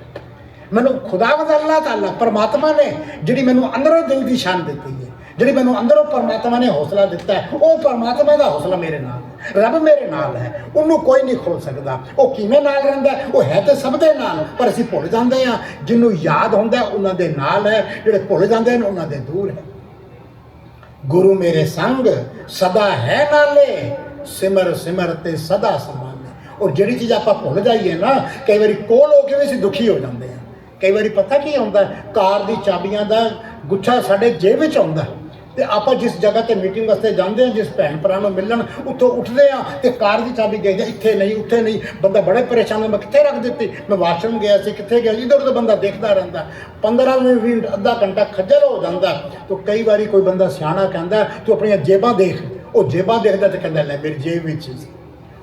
ਮੈਨੂੰ ਖੁਦਾਵੰਦ ਅੱਲਾਹ ਤਾਲਾ, ਪਰਮਾਤਮਾ ਨੇ, ਜਿਹੜੀ ਮੈਨੂੰ ਅੰਦਰੋਂ ਦਿਲ ਦੀ ਸ਼ਾਨ ਦਿੱਤੀ ਹੈ। ਜਿਹੜੀ ਮੈਨੂੰ ਅੰਦਰੋਂ ਪਰਮਾਤਮਾ ਨੇ ਹੌਸਲਾ ਦਿੱਤਾ ਉਹ ਪਰਮਾਤਮਾ ਦਾ ਹੌਸਲਾ ਮੇਰੇ ਨਾਲ ਰੱਬ ਮੇਰੇ ਨਾਲ ਹੈ, ਉਹਨੂੰ ਕੋਈ ਨਹੀਂ ਖੋਲ ਸਕਦਾ। ਉਹ ਕਿਵੇਂ ਨਾਲ ਰਹਿੰਦਾ ਉਹ ਹੈ ਤੇ ਸਭ ਦੇ ਨਾਲ, ਪਰ ਅਸੀਂ ਭੁੱਲ ਜਾਂਦੇ ਹਾਂ। ਜਿਹਨੂੰ ਯਾਦ ਹੁੰਦਾ ਉਹਨਾਂ ਦੇ ਨਾਲ ਹੈ। ਜਿਹੜੇ ਭੁੱਲ ਜਾਂਦੇ ਨੇ ਉਹਨਾਂ ਦੇ ਦੂਰ ਹੈ। ਗੁਰੂ ਮੇਰੇ ਸੰਗ, ਸਦਾ ਹੈ ਨਾਲੇ, ਸਿਮਰ ਸਿਮਰ ਤੇ ਸਦਾ ਸਮਾਨੇ ਔਰ ਜਿਹੜੀ ਚੀਜ਼ ਆਪਾਂ ਭੁੱਲ ਜਾਈਏ ਨਾ, ਕਈ ਵਾਰੀ ਕੋਲ ਹੋ ਕੇ ਵੀ ਅਸੀਂ ਦੁਖੀ ਹੋ ਜਾਂਦੇ ਹਾਂ। ਕਈ ਵਾਰੀ ਪਤਾ ਕੀ ਹੁੰਦਾ ਕਾਰ ਦੀ ਚਾਬੀਆਂ ਦਾ ਗੁੱਛਾ ਸਾਡੇ ਜੇਬ ਵਿੱਚ ਆਉਂਦਾ ਤੇ ਆਪਾਂ ਜਿਸ ਜਗ੍ਹਾ ਤੇ ਮੀਟਿੰਗ ਵਾਸਤੇ ਜਾਂਦੇ ਹਾਂ ਜਿਸ ਭੈਣ ਭਰਾ ਨੂੰ ਮਿਲਣ ਉੱਥੋਂ ਉੱਠਦੇ ਆ ਤੇ ਕਾਰ ਦੀ ਚਾਬੀ ਗਈ ਜਾਂ ਇੱਥੇ ਨਹੀਂ ਉੱਥੇ ਨਹੀਂ। ਬੰਦਾ ਬੜੇ ਪਰੇਸ਼ਾਨ ਹੁੰਦਾ, ਮੈਂ ਕਿੱਥੇ ਰੱਖ ਦਿੱਤੀ? ਮੈਂ ਵਾਸ਼ਰੂਮ ਗਿਆ ਸੀ ਕਿੱਥੇ ਗਿਆ? ਇਧਰ ਉਧਰ ਬੰਦਾ ਦੇਖਦਾ ਰਹਿੰਦਾ। 15 ਮਿੰਟ ਅੱਧਾ ਘੰਟਾ ਖੱਜਲ ਹੋ ਜਾਂਦਾ। ਤਾਂ ਕਈ ਵਾਰੀ ਕੋਈ ਬੰਦਾ ਸਿਆਣਾ ਕਹਿੰਦਾ ਤੂੰ ਆਪਣੀਆਂ ਜੇਬਾਂ ਦੇਖ। ਉਹ ਜੇਬਾਂ ਦੇਖਦਾ ਤੇ ਕਹਿੰਦਾ ਲੈ ਮੇਰੀ ਜੇਬ ਵਿੱਚ ਹੀ ਸੀ।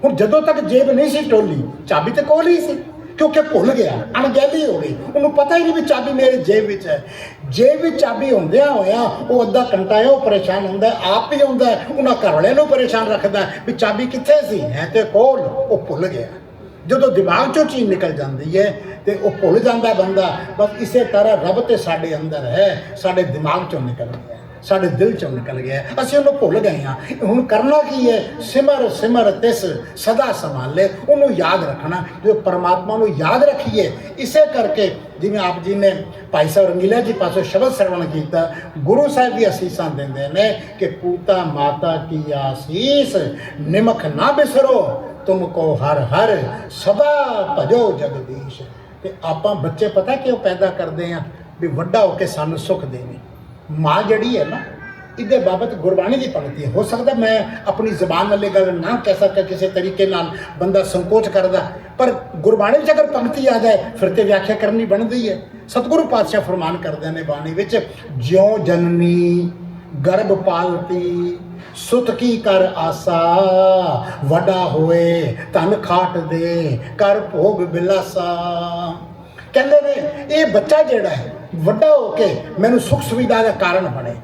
ਹੁਣ ਜਦੋਂ ਤੱਕ ਜੇਬ ਨਹੀਂ ਸੀ ਟੋਲੀ ਚਾਬੀ ਤੇ ਕੋਲ ਹੀ ਸੀ। ਕਿਉਂਕਿ ਭੁੱਲ ਗਿਆ, ਅਣਗਹਿਲੀ ਹੋ ਗਈ। ਉਹਨੂੰ ਪਤਾ ਹੀ ਨਹੀਂ ਵੀ ਚਾਬੀ ਮੇਰੇ ਜੇਬ ਵਿੱਚ ਹੈ। ਜੇਬ ਵਿੱਚ ਚਾਬੀ ਹੁੰਦਿਆਂ ਹੋਇਆ ਉਹ ਅੱਧਾ ਘੰਟਾ ਹੈ, ਉਹ ਪਰੇਸ਼ਾਨ ਹੁੰਦਾ ਆਪ ਵੀ ਹੁੰਦਾ ਉਹਨਾਂ ਘਰ ਵਾਲਿਆਂ ਨੂੰ ਪਰੇਸ਼ਾਨ ਰੱਖਦਾ ਵੀ ਚਾਬੀ ਕਿੱਥੇ ਸੀ? ਹੈ ਤੇ ਕੋਲ, ਉਹ ਭੁੱਲ ਗਿਆ। ਜਦੋਂ ਦਿਮਾਗ ਚੋਂ ਚੀਜ਼ ਨਿਕਲ ਜਾਂਦੀ ਹੈ ਤੇ ਉਹ ਭੁੱਲ ਜਾਂਦਾ ਬੰਦਾ, ਬਸ ਇਸੇ ਤਰ੍ਹਾਂ ਰੱਬ ਤੇ ਸਾਡੇ ਅੰਦਰ ਹੈ, ਸਾਡੇ ਦਿਮਾਗ ਚੋਂ ਨਿਕਲ ਗਿਆ ਸਾਡੇ ਦਿਲ ਚੋਂ ਨਿਕਲ ਗਿਆ। ਅਸੀਂ ਉਹਨੂੰ ਭੁੱਲ ਗਏ ਹਾਂ। ਹੁਣ ਕਰਨਾ ਕੀ ਹੈ? ਸਿਮਰ ਸਿਮਰ ਤਿਸ ਸਦਾ ਸੰਭਾਲੇ। ਉਹਨੂੰ ਯਾਦ ਰੱਖਣਾ। ਜੋ ਪਰਮਾਤਮਾ ਨੂੰ ਯਾਦ ਰੱਖੀਏ, ਇਸੇ ਕਰਕੇ ਜਿਵੇਂ ਆਪ ਜੀ ਨੇ ਭਾਈ ਸਾਹਿਬ ਰੰਗੀਲਾ ਜੀ ਪਾਸੋਂ ਸ਼ਬਦ ਸਰਵਣ ਕੀਤਾ, ਗੁਰੂ ਸਾਹਿਬ ਵੀ ਅਸੀਸਾਂ ਦਿੰਦੇ ਨੇ ਕਿ ਪੂਤਾ ਮਾਤਾ ਕੀ ਆਸੀਸ, ਨਿਮਖ ਨਾ ਬਿਸਰੋ, ਤੁਮ ਕੋ ਹਰ ਹਰ ਸਦਾ ਭਜੋ ਜਗਦੀਸ਼। ਤੇ ਆਪਾਂ ਬੱਚੇ ਪਤਾ ਕਿਉਂ ਪੈਦਾ ਕਰਦੇ ਆ ਵੀ ਵੱਡਾ ਹੋ ਕੇ ਸਾਨੂੰ ਸੁੱਖ ਦੇਵੇ। ਮਾਂ ਜਿਹੜੀ ਹੈ ਨਾ, ਇਹਦੇ ਬਾਬਤ ਗੁਰਬਾਣੀ ਦੀ ਪੰਕਤੀ ਹੈ। ਹੋ ਸਕਦਾ ਮੈਂ ਆਪਣੀ ਜ਼ਬਾਨ ਵਾਲੇ ਗੱਲ ਨਾ ਕਹਿ ਸਕਾਂ, ਕਿਸੇ ਤਰੀਕੇ ਨਾਲ ਬੰਦਾ ਸੰਕੋਚ ਕਰਦਾ। ਪਰ ਗੁਰਬਾਣੀ ਵਿੱਚ ਅਗਰ ਪੰਕਤੀ ਆ ਜਾਏ, ਫਿਰ ਤੇ ਵਿਆਖਿਆ ਕਰਨੀ ਬਣਦੀ ਹੈ। ਸਤਿਗੁਰੂ ਪਾਤਸ਼ਾਹ ਫਰਮਾਨ ਕਰਦੇ ਨੇ ਬਾਣੀ ਵਿੱਚ, ਜਿਉ ਜਨਨੀ ਗਰਭ ਪਾਲਤੀ, ਸੁਤ ਕੀ ਕਰ ਆਸਾ? ਵੱਡਾ ਹੋਏ, ਧਨ ਖਾਟ ਦੇ, ਕਰ ਭੋਗ ਬਿਲਾਸਾ। ਕਹਿੰਦੇ ਨੇ, ਇਹ ਬੱਚਾ ਜਿਹੜਾ ਹੈ ਵੱਡਾ ਹੋ ਕੇ ਮੈਨੂੰ ਸੁੱਖ ਸੁਵਿਧਾ ਦਾ ਕਾਰਨ ਬਣੇ।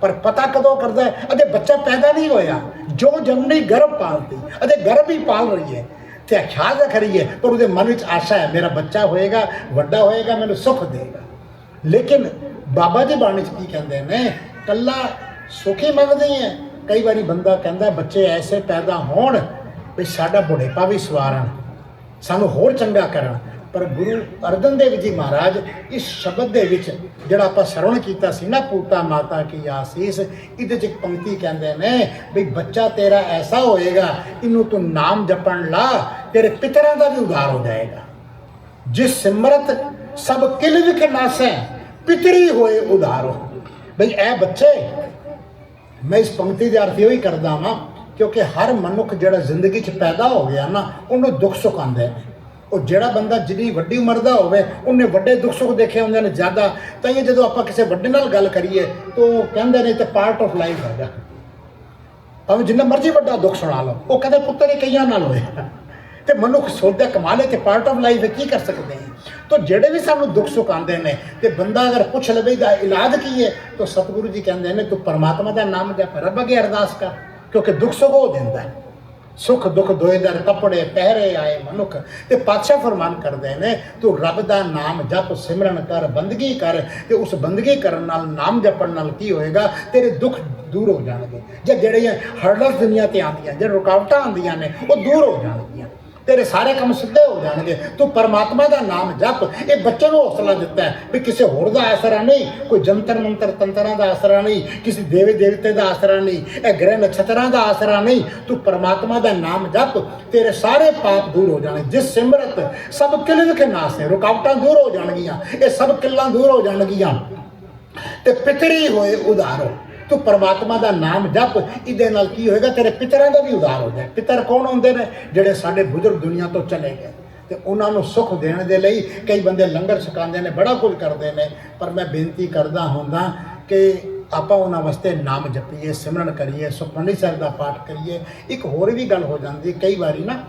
ਪਰ ਪਤਾ ਕਦੋਂ ਕਰਦਾ ਹੈ? ਅਜੇ ਬੱਚਾ ਪੈਦਾ ਨਹੀਂ ਹੋਇਆ। ਜੋ ਜਨਨੀ ਗਰਭ ਪਾਲਦੀ, ਅਜੇ ਗਰਭ ਹੀ ਪਾਲ ਰਹੀ ਹੈ। ਤੇ ਖਿਆਲ ਰੱਖ ਰਹੀ ਹੈ, ਪਰ ਉਹਦੇ ਮਨ ਵਿੱਚ ਆਸ਼ਾ ਹੈ, ਮੇਰਾ ਬੱਚਾ ਹੋਏਗਾ, ਵੱਡਾ ਹੋਏਗਾ, ਮੈਨੂੰ ਸੁੱਖ ਦੇਗਾ। ਲੇਕਿਨ ਬਾਬਾ ਜੀ ਬਾਣੀ ਚ ਕੀ ਕਹਿੰਦੇ ਨੇ? ਕੱਲਾ ਸੁਖੀ ਹੀ ਮੰਗਦੇ ਹੈ। ਕਈ ਵਾਰੀ ਬੰਦਾ ਕਹਿੰਦਾ, ਬੱਚੇ ਐਸੇ ਪੈਦਾ ਹੋਣ ਵੀ ਸਾਡਾ ਬੁਢੇਪਾ ਵੀ ਸਵਾਰਨ, ਸਾਨੂੰ ਹੋਰ ਚੰਗਾ ਕਰਨ। ਪਰ ਗੁਰੂ ਅਰਜਨ ਦੇਵ ਜੀ ਮਹਾਰਾਜ ਇਸ ਸ਼ਬਦ ਦੇ ਵਿੱਚ ਜਿਹੜਾ ਆਪਾਂ ਸਰਵਣ ਕੀਤਾ ਸੀ ਨਾ, ਪੂਤਾ ਮਾਤਾ ਕੀ ਆਸੀਸ, ਇਹਦੇ ਚ ਇੱਕ ਪੰਕਤੀ ਕਹਿੰਦੇ ਨੇ ਵੀ ਬੱਚਾ ਤੇਰਾ ਐਸਾ ਹੋਏਗਾ, ਇਹਨੂੰ ਤੂੰ ਨਾਮ ਜਪਣ ਲਾ, ਤੇਰੇ ਪਿਤਰਾਂ ਦਾ ਵੀ ਉਧਾਰ ਹੋ ਜਾਏਗਾ। ਜਿਸ ਸਿਮਰਤ ਸਭ ਕਿਲ ਵਿਖ ਨਾਸੈ, ਪਿਤਰੀ ਹੋਏ ਉਧਾਰੋ। ਬਈ ਇਹ ਬੱਚੇ, ਮੈਂ ਇਸ ਪੰਕਤੀ ਦੇ ਅਰਥ ਇਹੋ ਹੀ ਕਰਦਾ ਵਾਂ, ਕਿਉਂਕਿ ਹਰ ਮਨੁੱਖ ਜਿਹੜਾ ਜ਼ਿੰਦਗੀ 'ਚ ਪੈਦਾ ਹੋ ਗਿਆ ਨਾ, ਉਹਨੂੰ ਦੁੱਖ ਸੁੱਖ ਆਉਂਦੇ ਨੇ ਉਹ ਜਿਹੜਾ ਬੰਦਾ ਜਿੰਨੀ ਵੱਡੀ ਉਮਰ ਦਾ ਹੋਵੇ, ਉਹਨੇ ਵੱਡੇ ਦੁੱਖ ਸੁੱਖ ਦੇਖੇ ਹੁੰਦੇ ਨੇ ਜ਼ਿਆਦਾ। ਤਾਂ ਇਹ ਜਦੋਂ ਆਪਾਂ ਕਿਸੇ ਵੱਡੇ ਨਾਲ ਗੱਲ ਕਰੀਏ, ਤਾਂ ਉਹ ਕਹਿੰਦੇ ਨੇ ਤੇ ਪਾਰਟ ਆਫ ਲਾਈਫ ਹੈਗਾ। ਭਾਵੇਂ ਜਿੰਨਾ ਮਰਜ਼ੀ ਵੱਡਾ ਦੁੱਖ ਸੁਣਾ ਲਓ, ਉਹ ਕਹਿੰਦੇ ਪੁੱਤਰ ਇਹ ਕਈਆਂ ਨਾਲ ਹੋਇਆ ਤੇ ਮਨੁੱਖ ਸੋਚਦਾ ਕਮਾਲ ਹੈ ਤੇ ਪਾਰਟ ਆਫ ਲਾਈਫ ਕੀ ਕਰ ਸਕਦੇ ਹਾਂ ਤਾਂ ਜਿਹੜੇ ਵੀ ਸਾਨੂੰ ਦੁੱਖ ਸੁੱਖ ਆਉਂਦੇ ਨੇ, ਤੇ ਬੰਦਾ ਅਗਰ ਪੁੱਛ ਲਵੇ ਦਾ ਇਲਾਜ ਕੀ ਹੈ, ਤਾਂ ਸਤਿਗੁਰੂ ਜੀ ਕਹਿੰਦੇ ਨੇ, ਤੂੰ ਪਰਮਾਤਮਾ ਦਾ ਨਾਮ ਜਪ ਰੱਬ ਅੱਗੇ ਅਰਦਾਸ ਕਰ, ਕਿਉਂਕਿ ਦੁੱਖ ਸੁੱਖ ਉਹ ਦਿੰਦਾ ਹੈ। ਸੁੱਖ ਦੁੱਖ ਦੋਏ ਦਰ ਕੱਪੜੇ ਪਹਿਰੇ ਆਏ ਮਨੁੱਖ ਤੇ ਪਾਤਸ਼ਾਹ ਫਰਮਾਨ ਕਰਦੇ ਨੇ, ਤੂੰ ਰੱਬ ਦਾ ਨਾਮ ਜਪ, ਸਿਮਰਨ ਕਰ, ਬੰਦਗੀ ਕਰ ਤੇ ਉਸ ਬੰਦਗੀ ਕਰਨ ਨਾਲ ਨਾਮ ਜਪਣ ਨਾਲ ਕੀ ਹੋਏਗਾ? ਤੇਰੇ ਦੁੱਖ ਦੂਰ ਹੋ ਜਾਣਗੇ। ਜਾਂ ਜਿਹੜੀਆਂ ਹਰਡਲਸ ਦੁਨੀਆ ਤੇ ਆਉਂਦੀਆਂ ਜਿਹੜੇ ਰੁਕਾਵਟਾਂ ਆਉਂਦੀਆਂ ਨੇ, ਉਹ ਦੂਰ ਹੋ ਜਾਣਗੀਆਂ। ਤੇਰੇ ਸਾਰੇ ਕੰਮ ਸਿੱਧੇ ਹੋ ਜਾਣਗੇ। ਤੂੰ ਪਰਮਾਤਮਾ ਦਾ ਨਾਮ ਜਪ। ਇਹ ਬੱਚੇ ਨੂੰ ਹੌਸਲਾ ਦਿੱਤਾ ਹੈ ਵੀ ਕਿਸੇ ਹੋਰ ਦਾ ਆਸਰਾ ਨਹੀਂ, ਕੋਈ ਜੰਤਰ ਮੰਤਰ ਤੰਤਰਾਂ ਦਾ ਆਸਰਾ ਨਹੀਂ, ਕਿਸੇ ਦੇਵੀ ਦੇਵਤੇ ਦਾ ਆਸਰਾ ਨਹੀਂ, ਇਹ ਗ੍ਰਹਿ ਨਛਤਰਾਂ ਦਾ ਆਸਰਾ ਨਹੀਂ। ਤੂੰ ਪਰਮਾਤਮਾ ਦਾ ਨਾਮ ਜਪ, ਤੇਰੇ ਸਾਰੇ ਪਾਪ ਦੂਰ ਹੋ ਜਾਣਗੇ ਜਿਸ ਸਿਮਰਤ ਸਭ ਕਿਲ ਵਿਖ ਨਾਸੇ ਰੁਕਾਵਟਾਂ ਦੂਰ ਹੋ ਜਾਣਗੀਆਂ। ਇਹ ਸਭ ਕਿੱਲਾਂ ਦੂਰ ਹੋ ਜਾਣਗੀਆਂ। ਤੇ ਪਿਤਰੀ ਹੋਏ ਉਧਾਰੋ। ਤੂੰ ਪਰਮਾਤਮਾ ਦਾ ਨਾਮ ਜਪ, ਇਹਦੇ ਨਾਲ ਕੀ ਹੋਏਗਾ? ਤੇਰੇ ਪਿਤਰਾਂ ਦਾ ਵੀ ਉਧਾਰ ਹੋ ਜਾਏ। ਪਿਤਰ ਕੌਣ ਹੁੰਦੇ ਨੇ? ਜਿਹੜੇ ਸਾਡੇ ਬਜ਼ੁਰਗ ਦੁਨੀਆ ਤੋਂ ਚਲੇ ਗਏ। ਤੇ ਉਹਨਾਂ ਨੂੰ ਸੁੱਖ ਦੇਣ ਦੇ ਲਈ ਕਈ ਬੰਦੇ ਲੰਗਰ ਛਕਾਉਂਦੇ ਨੇ, ਬੜਾ ਕੁਝ ਕਰਦੇ ਨੇ। ਪਰ ਮੈਂ ਬੇਨਤੀ ਕਰਦਾ ਹੁੰਦਾ ਕਿ ਆਪਾਂ ਉਹਨਾਂ ਵਾਸਤੇ ਨਾਮ ਜਪੀਏ, ਸਿਮਰਨ ਕਰੀਏ, ਸੁਖਮਨੀ ਸਾਹਿਬ ਦਾ ਪਾਠ ਕਰੀਏ। ਇੱਕ ਹੋਰ ਵੀ ਗੱਲ ਹੋ ਜਾਂਦੀ, ਕਈ ਵਾਰੀ ਨਾ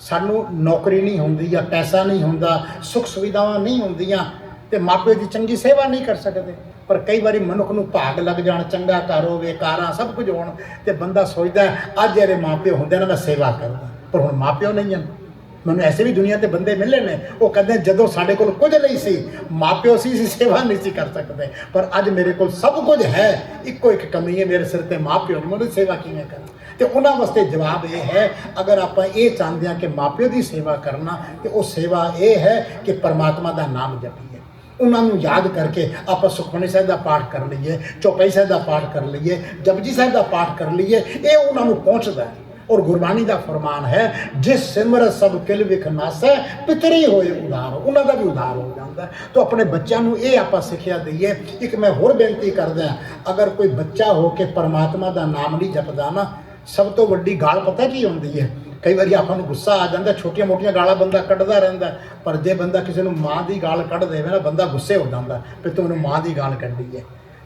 ਸਾਨੂੰ ਨੌਕਰੀ ਨਹੀਂ ਹੁੰਦੀ ਜਾਂ ਪੈਸਾ ਨਹੀਂ ਹੁੰਦਾ, ਸੁੱਖ ਸੁਵਿਧਾਵਾਂ ਨਹੀਂ ਹੁੰਦੀਆਂ ਤੇ ਮਾਪੇ ਦੀ ਚੰਗੀ ਸੇਵਾ ਨਹੀਂ ਕਰ ਸਕਦੇ। ਪਰ ਕਈ ਵਾਰੀ ਮਨੁੱਖ ਨੂੰ ਭਾਗ ਲੱਗ ਜਾਣ, ਚੰਗਾ ਘਰ ਹੋਵੇ, ਕਾਰਾਂ ਸਭ ਕੁਝ ਹੋਣ ਤੇ ਬੰਦਾ ਸੋਚਦਾ ਅੱਜ ਜਿਹੜੇ ਮਾਪੇ ਹੁੰਦੇ ਨੇ, ਮੈਂ ਸੇਵਾ ਕਰਦਾ। ਪਰ ਹੁਣ ਮਾਪਿਓ ਨਹੀਂ ਹਨ। ਮੈਨੂੰ ਐਸੇ ਵੀ ਦੁਨੀਆ ਤੇ ਬੰਦੇ ਮਿਲੇ ਨੇ, ਉਹ ਕਹਿੰਦੇ ਜਦੋਂ ਸਾਡੇ ਕੋਲ ਕੁਝ ਨਹੀਂ ਸੀ, ਮਾਪਿਓ ਸੀ ਸੀ ਸੇਵਾ ਨਹੀਂ ਸੀ ਕਰ ਸਕਦੇ। ਪਰ ਅੱਜ ਮੇਰੇ ਕੋਲ ਸਭ ਕੁਝ ਹੈ, ਇੱਕੋ ਇੱਕ ਕਮੀ ਹੈ, ਮੇਰੇ ਸਿਰ ਤੇ ਮਾਪਿਓ ਨੇ ਮੈਨੂੰ ਸੇਵਾ ਕਿਵੇਂ ਕਰਾਂ ਤੇ ਉਹਨਾਂ ਵਾਸਤੇ ਜਵਾਬ ਇਹ ਹੈ, ਅਗਰ ਆਪਾਂ ਇਹ ਚਾਹੁੰਦੇ ਹਾਂ ਕਿ ਮਾਪਿਓ ਦੀ ਸੇਵਾ ਕਰਨਾ, ਤੇ ਉਹ ਸੇਵਾ ਇਹ ਹੈ ਕਿ ਪਰਮਾਤਮਾ ਦਾ ਨਾਮ ਜਪੀਏ। ਉਹਨਾਂ ਨੂੰ ਯਾਦ ਕਰਕੇ ਆਪਾਂ ਸੁਖਮਨੀ ਸਾਹਿਬ ਦਾ ਪਾਠ ਕਰ ਲਈਏ, ਚੌਪਈ ਸਾਹਿਬ ਦਾ ਪਾਠ ਕਰ ਲਈਏ, ਜਪਜੀ ਸਾਹਿਬ ਦਾ ਪਾਠ ਕਰ ਲਈਏ, ਇਹ ਉਹਨਾਂ ਨੂੰ ਪਹੁੰਚਦਾ ਹੈ। ਔਰ ਗੁਰਬਾਣੀ ਦਾ ਫਰਮਾਨ ਹੈ, ਜਿਸ ਸਿਮਰ ਸਭ ਕਿਲ ਵਿਖ ਨਾਸੈ, ਪਿਤਰੀ ਹੋਏ ਉਧਾਰ। ਉਹਨਾਂ ਦਾ ਵੀ ਉਧਾਰ ਹੋ ਜਾਂਦਾ ਤਾਂ ਆਪਣੇ ਬੱਚਿਆਂ ਨੂੰ ਇਹ ਆਪਾਂ ਸਿੱਖਿਆ ਦਈਏ। ਇੱਕ ਮੈਂ ਹੋਰ ਬੇਨਤੀ ਕਰਦਾ ਅਗਰ ਕੋਈ ਬੱਚਾ ਹੋ ਕੇ ਪਰਮਾਤਮਾ ਦਾ ਨਾਮ ਨਹੀਂ ਜਪਦਾ ਨਾ, ਸਭ ਤੋਂ ਵੱਡੀ ਗਾਲ ਪਤਾ ਕੀ ਹੁੰਦੀ ਹੈ? ਕਈ ਵਾਰੀ ਆਪਾਂ ਨੂੰ ਗੁੱਸਾ ਆ ਜਾਂਦਾ, ਛੋਟੀਆਂ ਮੋਟੀਆਂ ਗਾਲਾਂ ਬੰਦਾ ਕੱਢਦਾ ਰਹਿੰਦਾ ਪਰ ਜੇ ਬੰਦਾ ਕਿਸੇ ਨੂੰ ਮਾਂ ਦੀ ਗਾਲ ਕੱਢ ਦੇਵੇ ਨਾ, ਬੰਦਾ ਗੁੱਸੇ ਹੋ ਜਾਂਦਾ ਵੀ ਤੂੰ ਮੈਨੂੰ ਮਾਂ ਦੀ ਗਾਲ ਕੱਢੀ ਹੈ।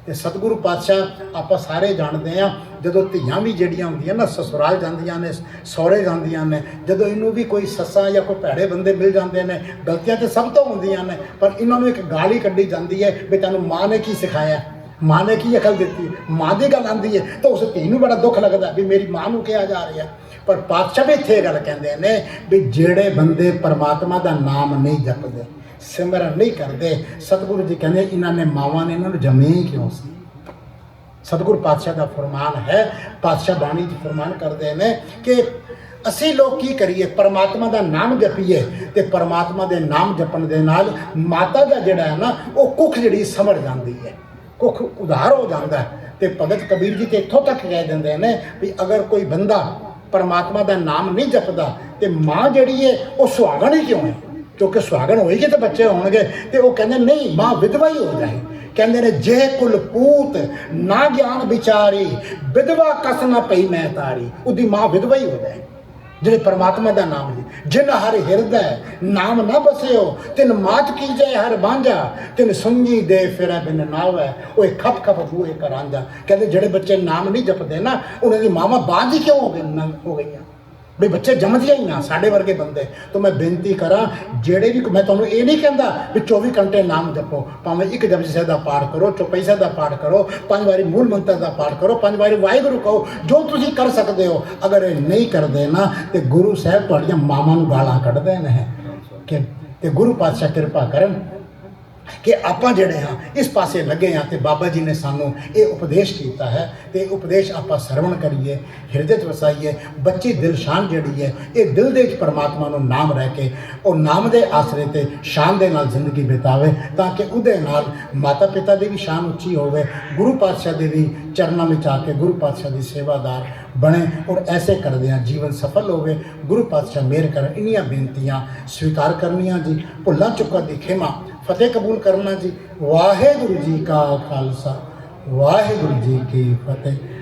ਤੇ ਸਤਿਗੁਰੂ ਪਾਤਸ਼ਾਹ ਆਪਾਂ ਸਾਰੇ ਜਾਣਦੇ ਆ ਜਦੋਂ ਧੀਆਂ ਵੀ ਜਿਹੜੀਆਂ ਹੁੰਦੀਆਂ ਨਾ, ਸਸੁਰਾਲ ਜਾਂਦੀਆਂ ਨੇ, ਸਹੁਰੇ ਜਾਂਦੀਆਂ ਨੇ, ਜਦੋਂ ਇਹਨੂੰ ਵੀ ਕੋਈ ਸੱਸਾਂ ਜਾਂ ਕੋਈ ਭੈੜੇ ਬੰਦੇ ਮਿਲ ਜਾਂਦੇ ਨੇ, ਗਲਤੀਆਂ ਤੇ ਸਭ ਤੋਂ ਹੁੰਦੀਆਂ ਨੇ, ਪਰ ਇਹਨਾਂ ਨੂੰ ਇੱਕ ਗਾਲੀ ਕੱਢੀ ਜਾਂਦੀ ਹੈ ਵੀ ਤੈਨੂੰ ਮਾਂ ਨੇ ਕੀ ਸਿਖਾਇਆ? ਮਾਂ ਨੇ ਕੀ ਅਕਲ ਦਿੱਤੀ? ਮਾਂ ਦੀ ਗੱਲ ਆਂਦੀ ਹੈ, ਤਾਂ ਉਸ ਧੀ ਨੂੰ ਬੜਾ ਦੁੱਖ ਲੱਗਦਾ ਵੀ ਮੇਰੀ ਮਾਂ ਨੂੰ ਕਿਹਾ ਜਾ ਰਿਹਾ ਪਰ ਪਾਤਸ਼ਾਹ ਵੀ ਇੱਥੇ ਇਹ ਗੱਲ ਕਹਿੰਦੇ ਨੇ ਵੀ ਜਿਹੜੇ ਬੰਦੇ ਪਰਮਾਤਮਾ ਦਾ ਨਾਮ ਨਹੀਂ ਜਪਦੇ, ਸਿਮਰਨ ਨਹੀਂ ਕਰਦੇ, ਸਤਿਗੁਰੂ ਜੀ ਕਹਿੰਦੇ ਇਹਨਾਂ ਨੇ ਮਾਵਾਂ ਨੇ ਇਹਨਾਂ ਨੂੰ ਜਮੇ ਹੀ ਕਿਉਂ ਸੀ? ਸਤਿਗੁਰੂ ਪਾਤਸ਼ਾਹ ਦਾ ਫਰਮਾਨ ਹੈ, ਪਾਤਸ਼ਾਹ ਬਾਣੀ 'ਚ ਫਰਮਾਨ ਕਰਦੇ ਨੇ ਕਿ ਅਸੀਂ ਲੋਕ ਕੀ ਕਰੀਏ? ਪਰਮਾਤਮਾ ਦਾ ਨਾਮ ਜਪੀਏ ਤੇ ਪਰਮਾਤਮਾ ਦੇ ਨਾਮ ਜਪਣ ਦੇ ਨਾਲ ਮਾਤਾ ਦਾ ਜਿਹੜਾ ਹੈ ਨਾ, ਉਹ ਕੁੱਖ ਜਿਹੜੀ ਸਮਝ ਜਾਂਦੀ ਹੈ। ਕੁੱਖ ਉਧਾਰ ਹੋ ਜਾਂਦਾ ਹੈ ਤੇ ਭਗਤ ਕਬੀਰ ਜੀ ਤੇ ਇੱਥੋਂ ਤੱਕ ਕਹਿ ਦਿੰਦੇ ਨੇ ਵੀ ਅਗਰ ਕੋਈ ਬੰਦਾ ਪਰਮਾਤਮਾ ਦਾ ਨਾਮ ਨਹੀਂ ਜਪਦਾ ਤੇ ਮਾਂ ਜਿਹੜੀ ਹੈ ਉਹ ਸੁਹਾਗਣ ਹੀ ਕਿਉਂ ਹੈ ਕਿਉਂਕਿ ਸੁਹਾਗਣ ਹੋਏਗੀ ਤੇ ਬੱਚੇ ਹੋਣਗੇ ਤੇ ਉਹ ਕਹਿੰਦੇ, ਨਹੀਂ, ਮਾਂ ਵਿਧਵਾ ਹੀ ਹੋ ਜਾਏ। ਕਹਿੰਦੇ ਨੇ, ਜੇ ਕੁਲ ਪੂਤ ਨਾ ਗਿਆਨ ਵਿਚਾਰੀ, ਵਿਧਵਾ ਕਸ ਨਾ ਪਈ ਮੈਂ ਤਾਰੀ। ਉਹਦੀ ਮਾਂ ਵਿਧਵਾ ਹੀ ਹੋ ਜਾਏ। ਜਿਹੜੇ ਪਰਮਾਤਮਾ ਦਾ ਨਾਮ ਜੀ ਜਿਨ ਹਰ ਹਿਰਦੈ ਨਾਮ ਨਾ ਬਸਿਓ, ਤਿਨ ਮਾਤ ਕੀਜੈ ਹਰ ਬਾਂਝਾ ਤਿਨ ਸੁਣੀ ਦੇ ਫਿਰੈ ਬਿਨ ਨਾਵੈ, ਓਏ ਖਪ ਖਪ ਬੂਏ ਕਰਾਂਦਾ ਕਹਿੰਦੇ ਜਿਹੜੇ ਬੱਚੇ ਨਾਮ ਨਹੀਂ ਜਪਦੇ ਨਾ, ਉਹਨਾਂ ਦੀ ਮਾਵਾਂ ਬਾਂਝ ਕਿਉਂ ਹੋ ਗਈ ਹੋ ਗਈਆਂ? ਵੀ ਬੱਚੇ ਜੰਮਦੇ ਹੀ ਨਾ, ਸਾਡੇ ਵਰਗੇ ਬੰਦੇ। ਤੋਂ ਮੈਂ ਬੇਨਤੀ ਕਰਾਂ, ਜਿਹੜੇ ਵੀ ਮੈਂ ਤੁਹਾਨੂੰ ਇਹ ਨਹੀਂ ਕਹਿੰਦਾ ਵੀ 24 ਘੰਟੇ ਨਾਮ ਜਪੋ, ਭਾਵੇਂ ਇੱਕ ਜਪਜੀ ਸਾਹਿਬ ਦਾ ਪਾਠ ਕਰੋ, ਚੌਪਈ ਸਾਹਿਬ ਦਾ ਪਾਠ ਕਰੋ, ਪੰਜ ਵਾਰੀ ਮੂਲ ਮੰਤਰ ਦਾ ਪਾਠ ਕਰੋ, ਪੰਜ ਵਾਰੀ ਵਾਹਿਗੁਰੂ ਕਹੋ, ਜੋ ਤੁਸੀਂ ਕਰ ਸਕਦੇ ਹੋ। ਅਗਰ ਇਹ ਨਹੀਂ ਕਰਦੇ ਨਾ, ਤੇ ਗੁਰੂ ਸਾਹਿਬ ਤੁਹਾਡੀਆਂ ਮਾਵਾਂ ਨੂੰ ਗਾਲਾਂ ਕੱਢਦੇ ਨੇ। ਕਿ ਤੇ ਗੁਰੂ ਪਾਤਸ਼ਾਹ ਕਿਰਪਾ ਕਰਨ ਕਿ ਆਪਾਂ ਜਿਹੜੇ ਹਾਂ, ਇਸ ਪਾਸੇ ਲੱਗੇ ਹਾਂ ਤੇ ਬਾਬਾ ਜੀ ਨੇ ਸਾਨੂੰ ਇਹ ਉਪਦੇਸ਼ ਕੀਤਾ ਹੈ ਤੇ ਉਪਦੇਸ਼ ਆਪਾਂ ਸਰਵਣ ਕਰੀਏ, ਹਿਰਦੇ 'ਚ ਵਸਾਈਏ, ਬੱਚੀ ਦਿਲ ਸ਼ਾਨ ਜਿਹੜੀ ਹੈ, ਇਹ ਦਿਲ ਦੇ ਵਿੱਚ ਪਰਮਾਤਮਾ ਨੂੰ ਨਾਮ ਰਹਿ ਕੇ ਉਹ ਨਾਮ ਦੇ ਆਸਰੇ ਤੇ ਸ਼ਾਨ ਦੇ ਨਾਲ ਜ਼ਿੰਦਗੀ ਬਿਤਾਵੇ ਤਾਂ ਕਿ ਉਹਦੇ ਨਾਲ ਮਾਤਾ ਪਿਤਾ ਦੀ ਵੀ ਸ਼ਾਨ ਉੱਚੀ ਹੋਵੇ, ਗੁਰੂ ਪਾਤਸ਼ਾਹ ਦੇ ਵੀ ਚਰਨਾਂ ਵਿੱਚ ਆ ਕੇ ਗੁਰੂ ਪਾਤਸ਼ਾਹ ਦੀ ਸੇਵਾਦਾਰ ਬਣੇ ਔਰ ਐਸੇ ਕਰਦੇ ਕਰਦਿਆਂ ਜੀਵਨ ਸਫਲ ਹੋਵੇ, ਗੁਰੂ ਪਾਤਸ਼ਾਹ ਮਿਹਰ ਕਰਨ ਇੰਨੀਆਂ ਬੇਨਤੀਆਂ ਸਵੀਕਾਰ ਕਰਨੀਆਂ ਜੀ, ਭੁੱਲਾਂ ਚੁੱਕਾਂ ਦੀ ਖਿਮਾ ਫਤਿਹ ਕਬੂਲ ਕਰਨਾ ਜੀ। ਵਾਹਿਗੁਰੂ ਜੀ ਕਾ ਖਾਲਸਾ ਵਾਹਿਗੁਰੂ ਜੀ ਕੀ ਫਤਿਹ।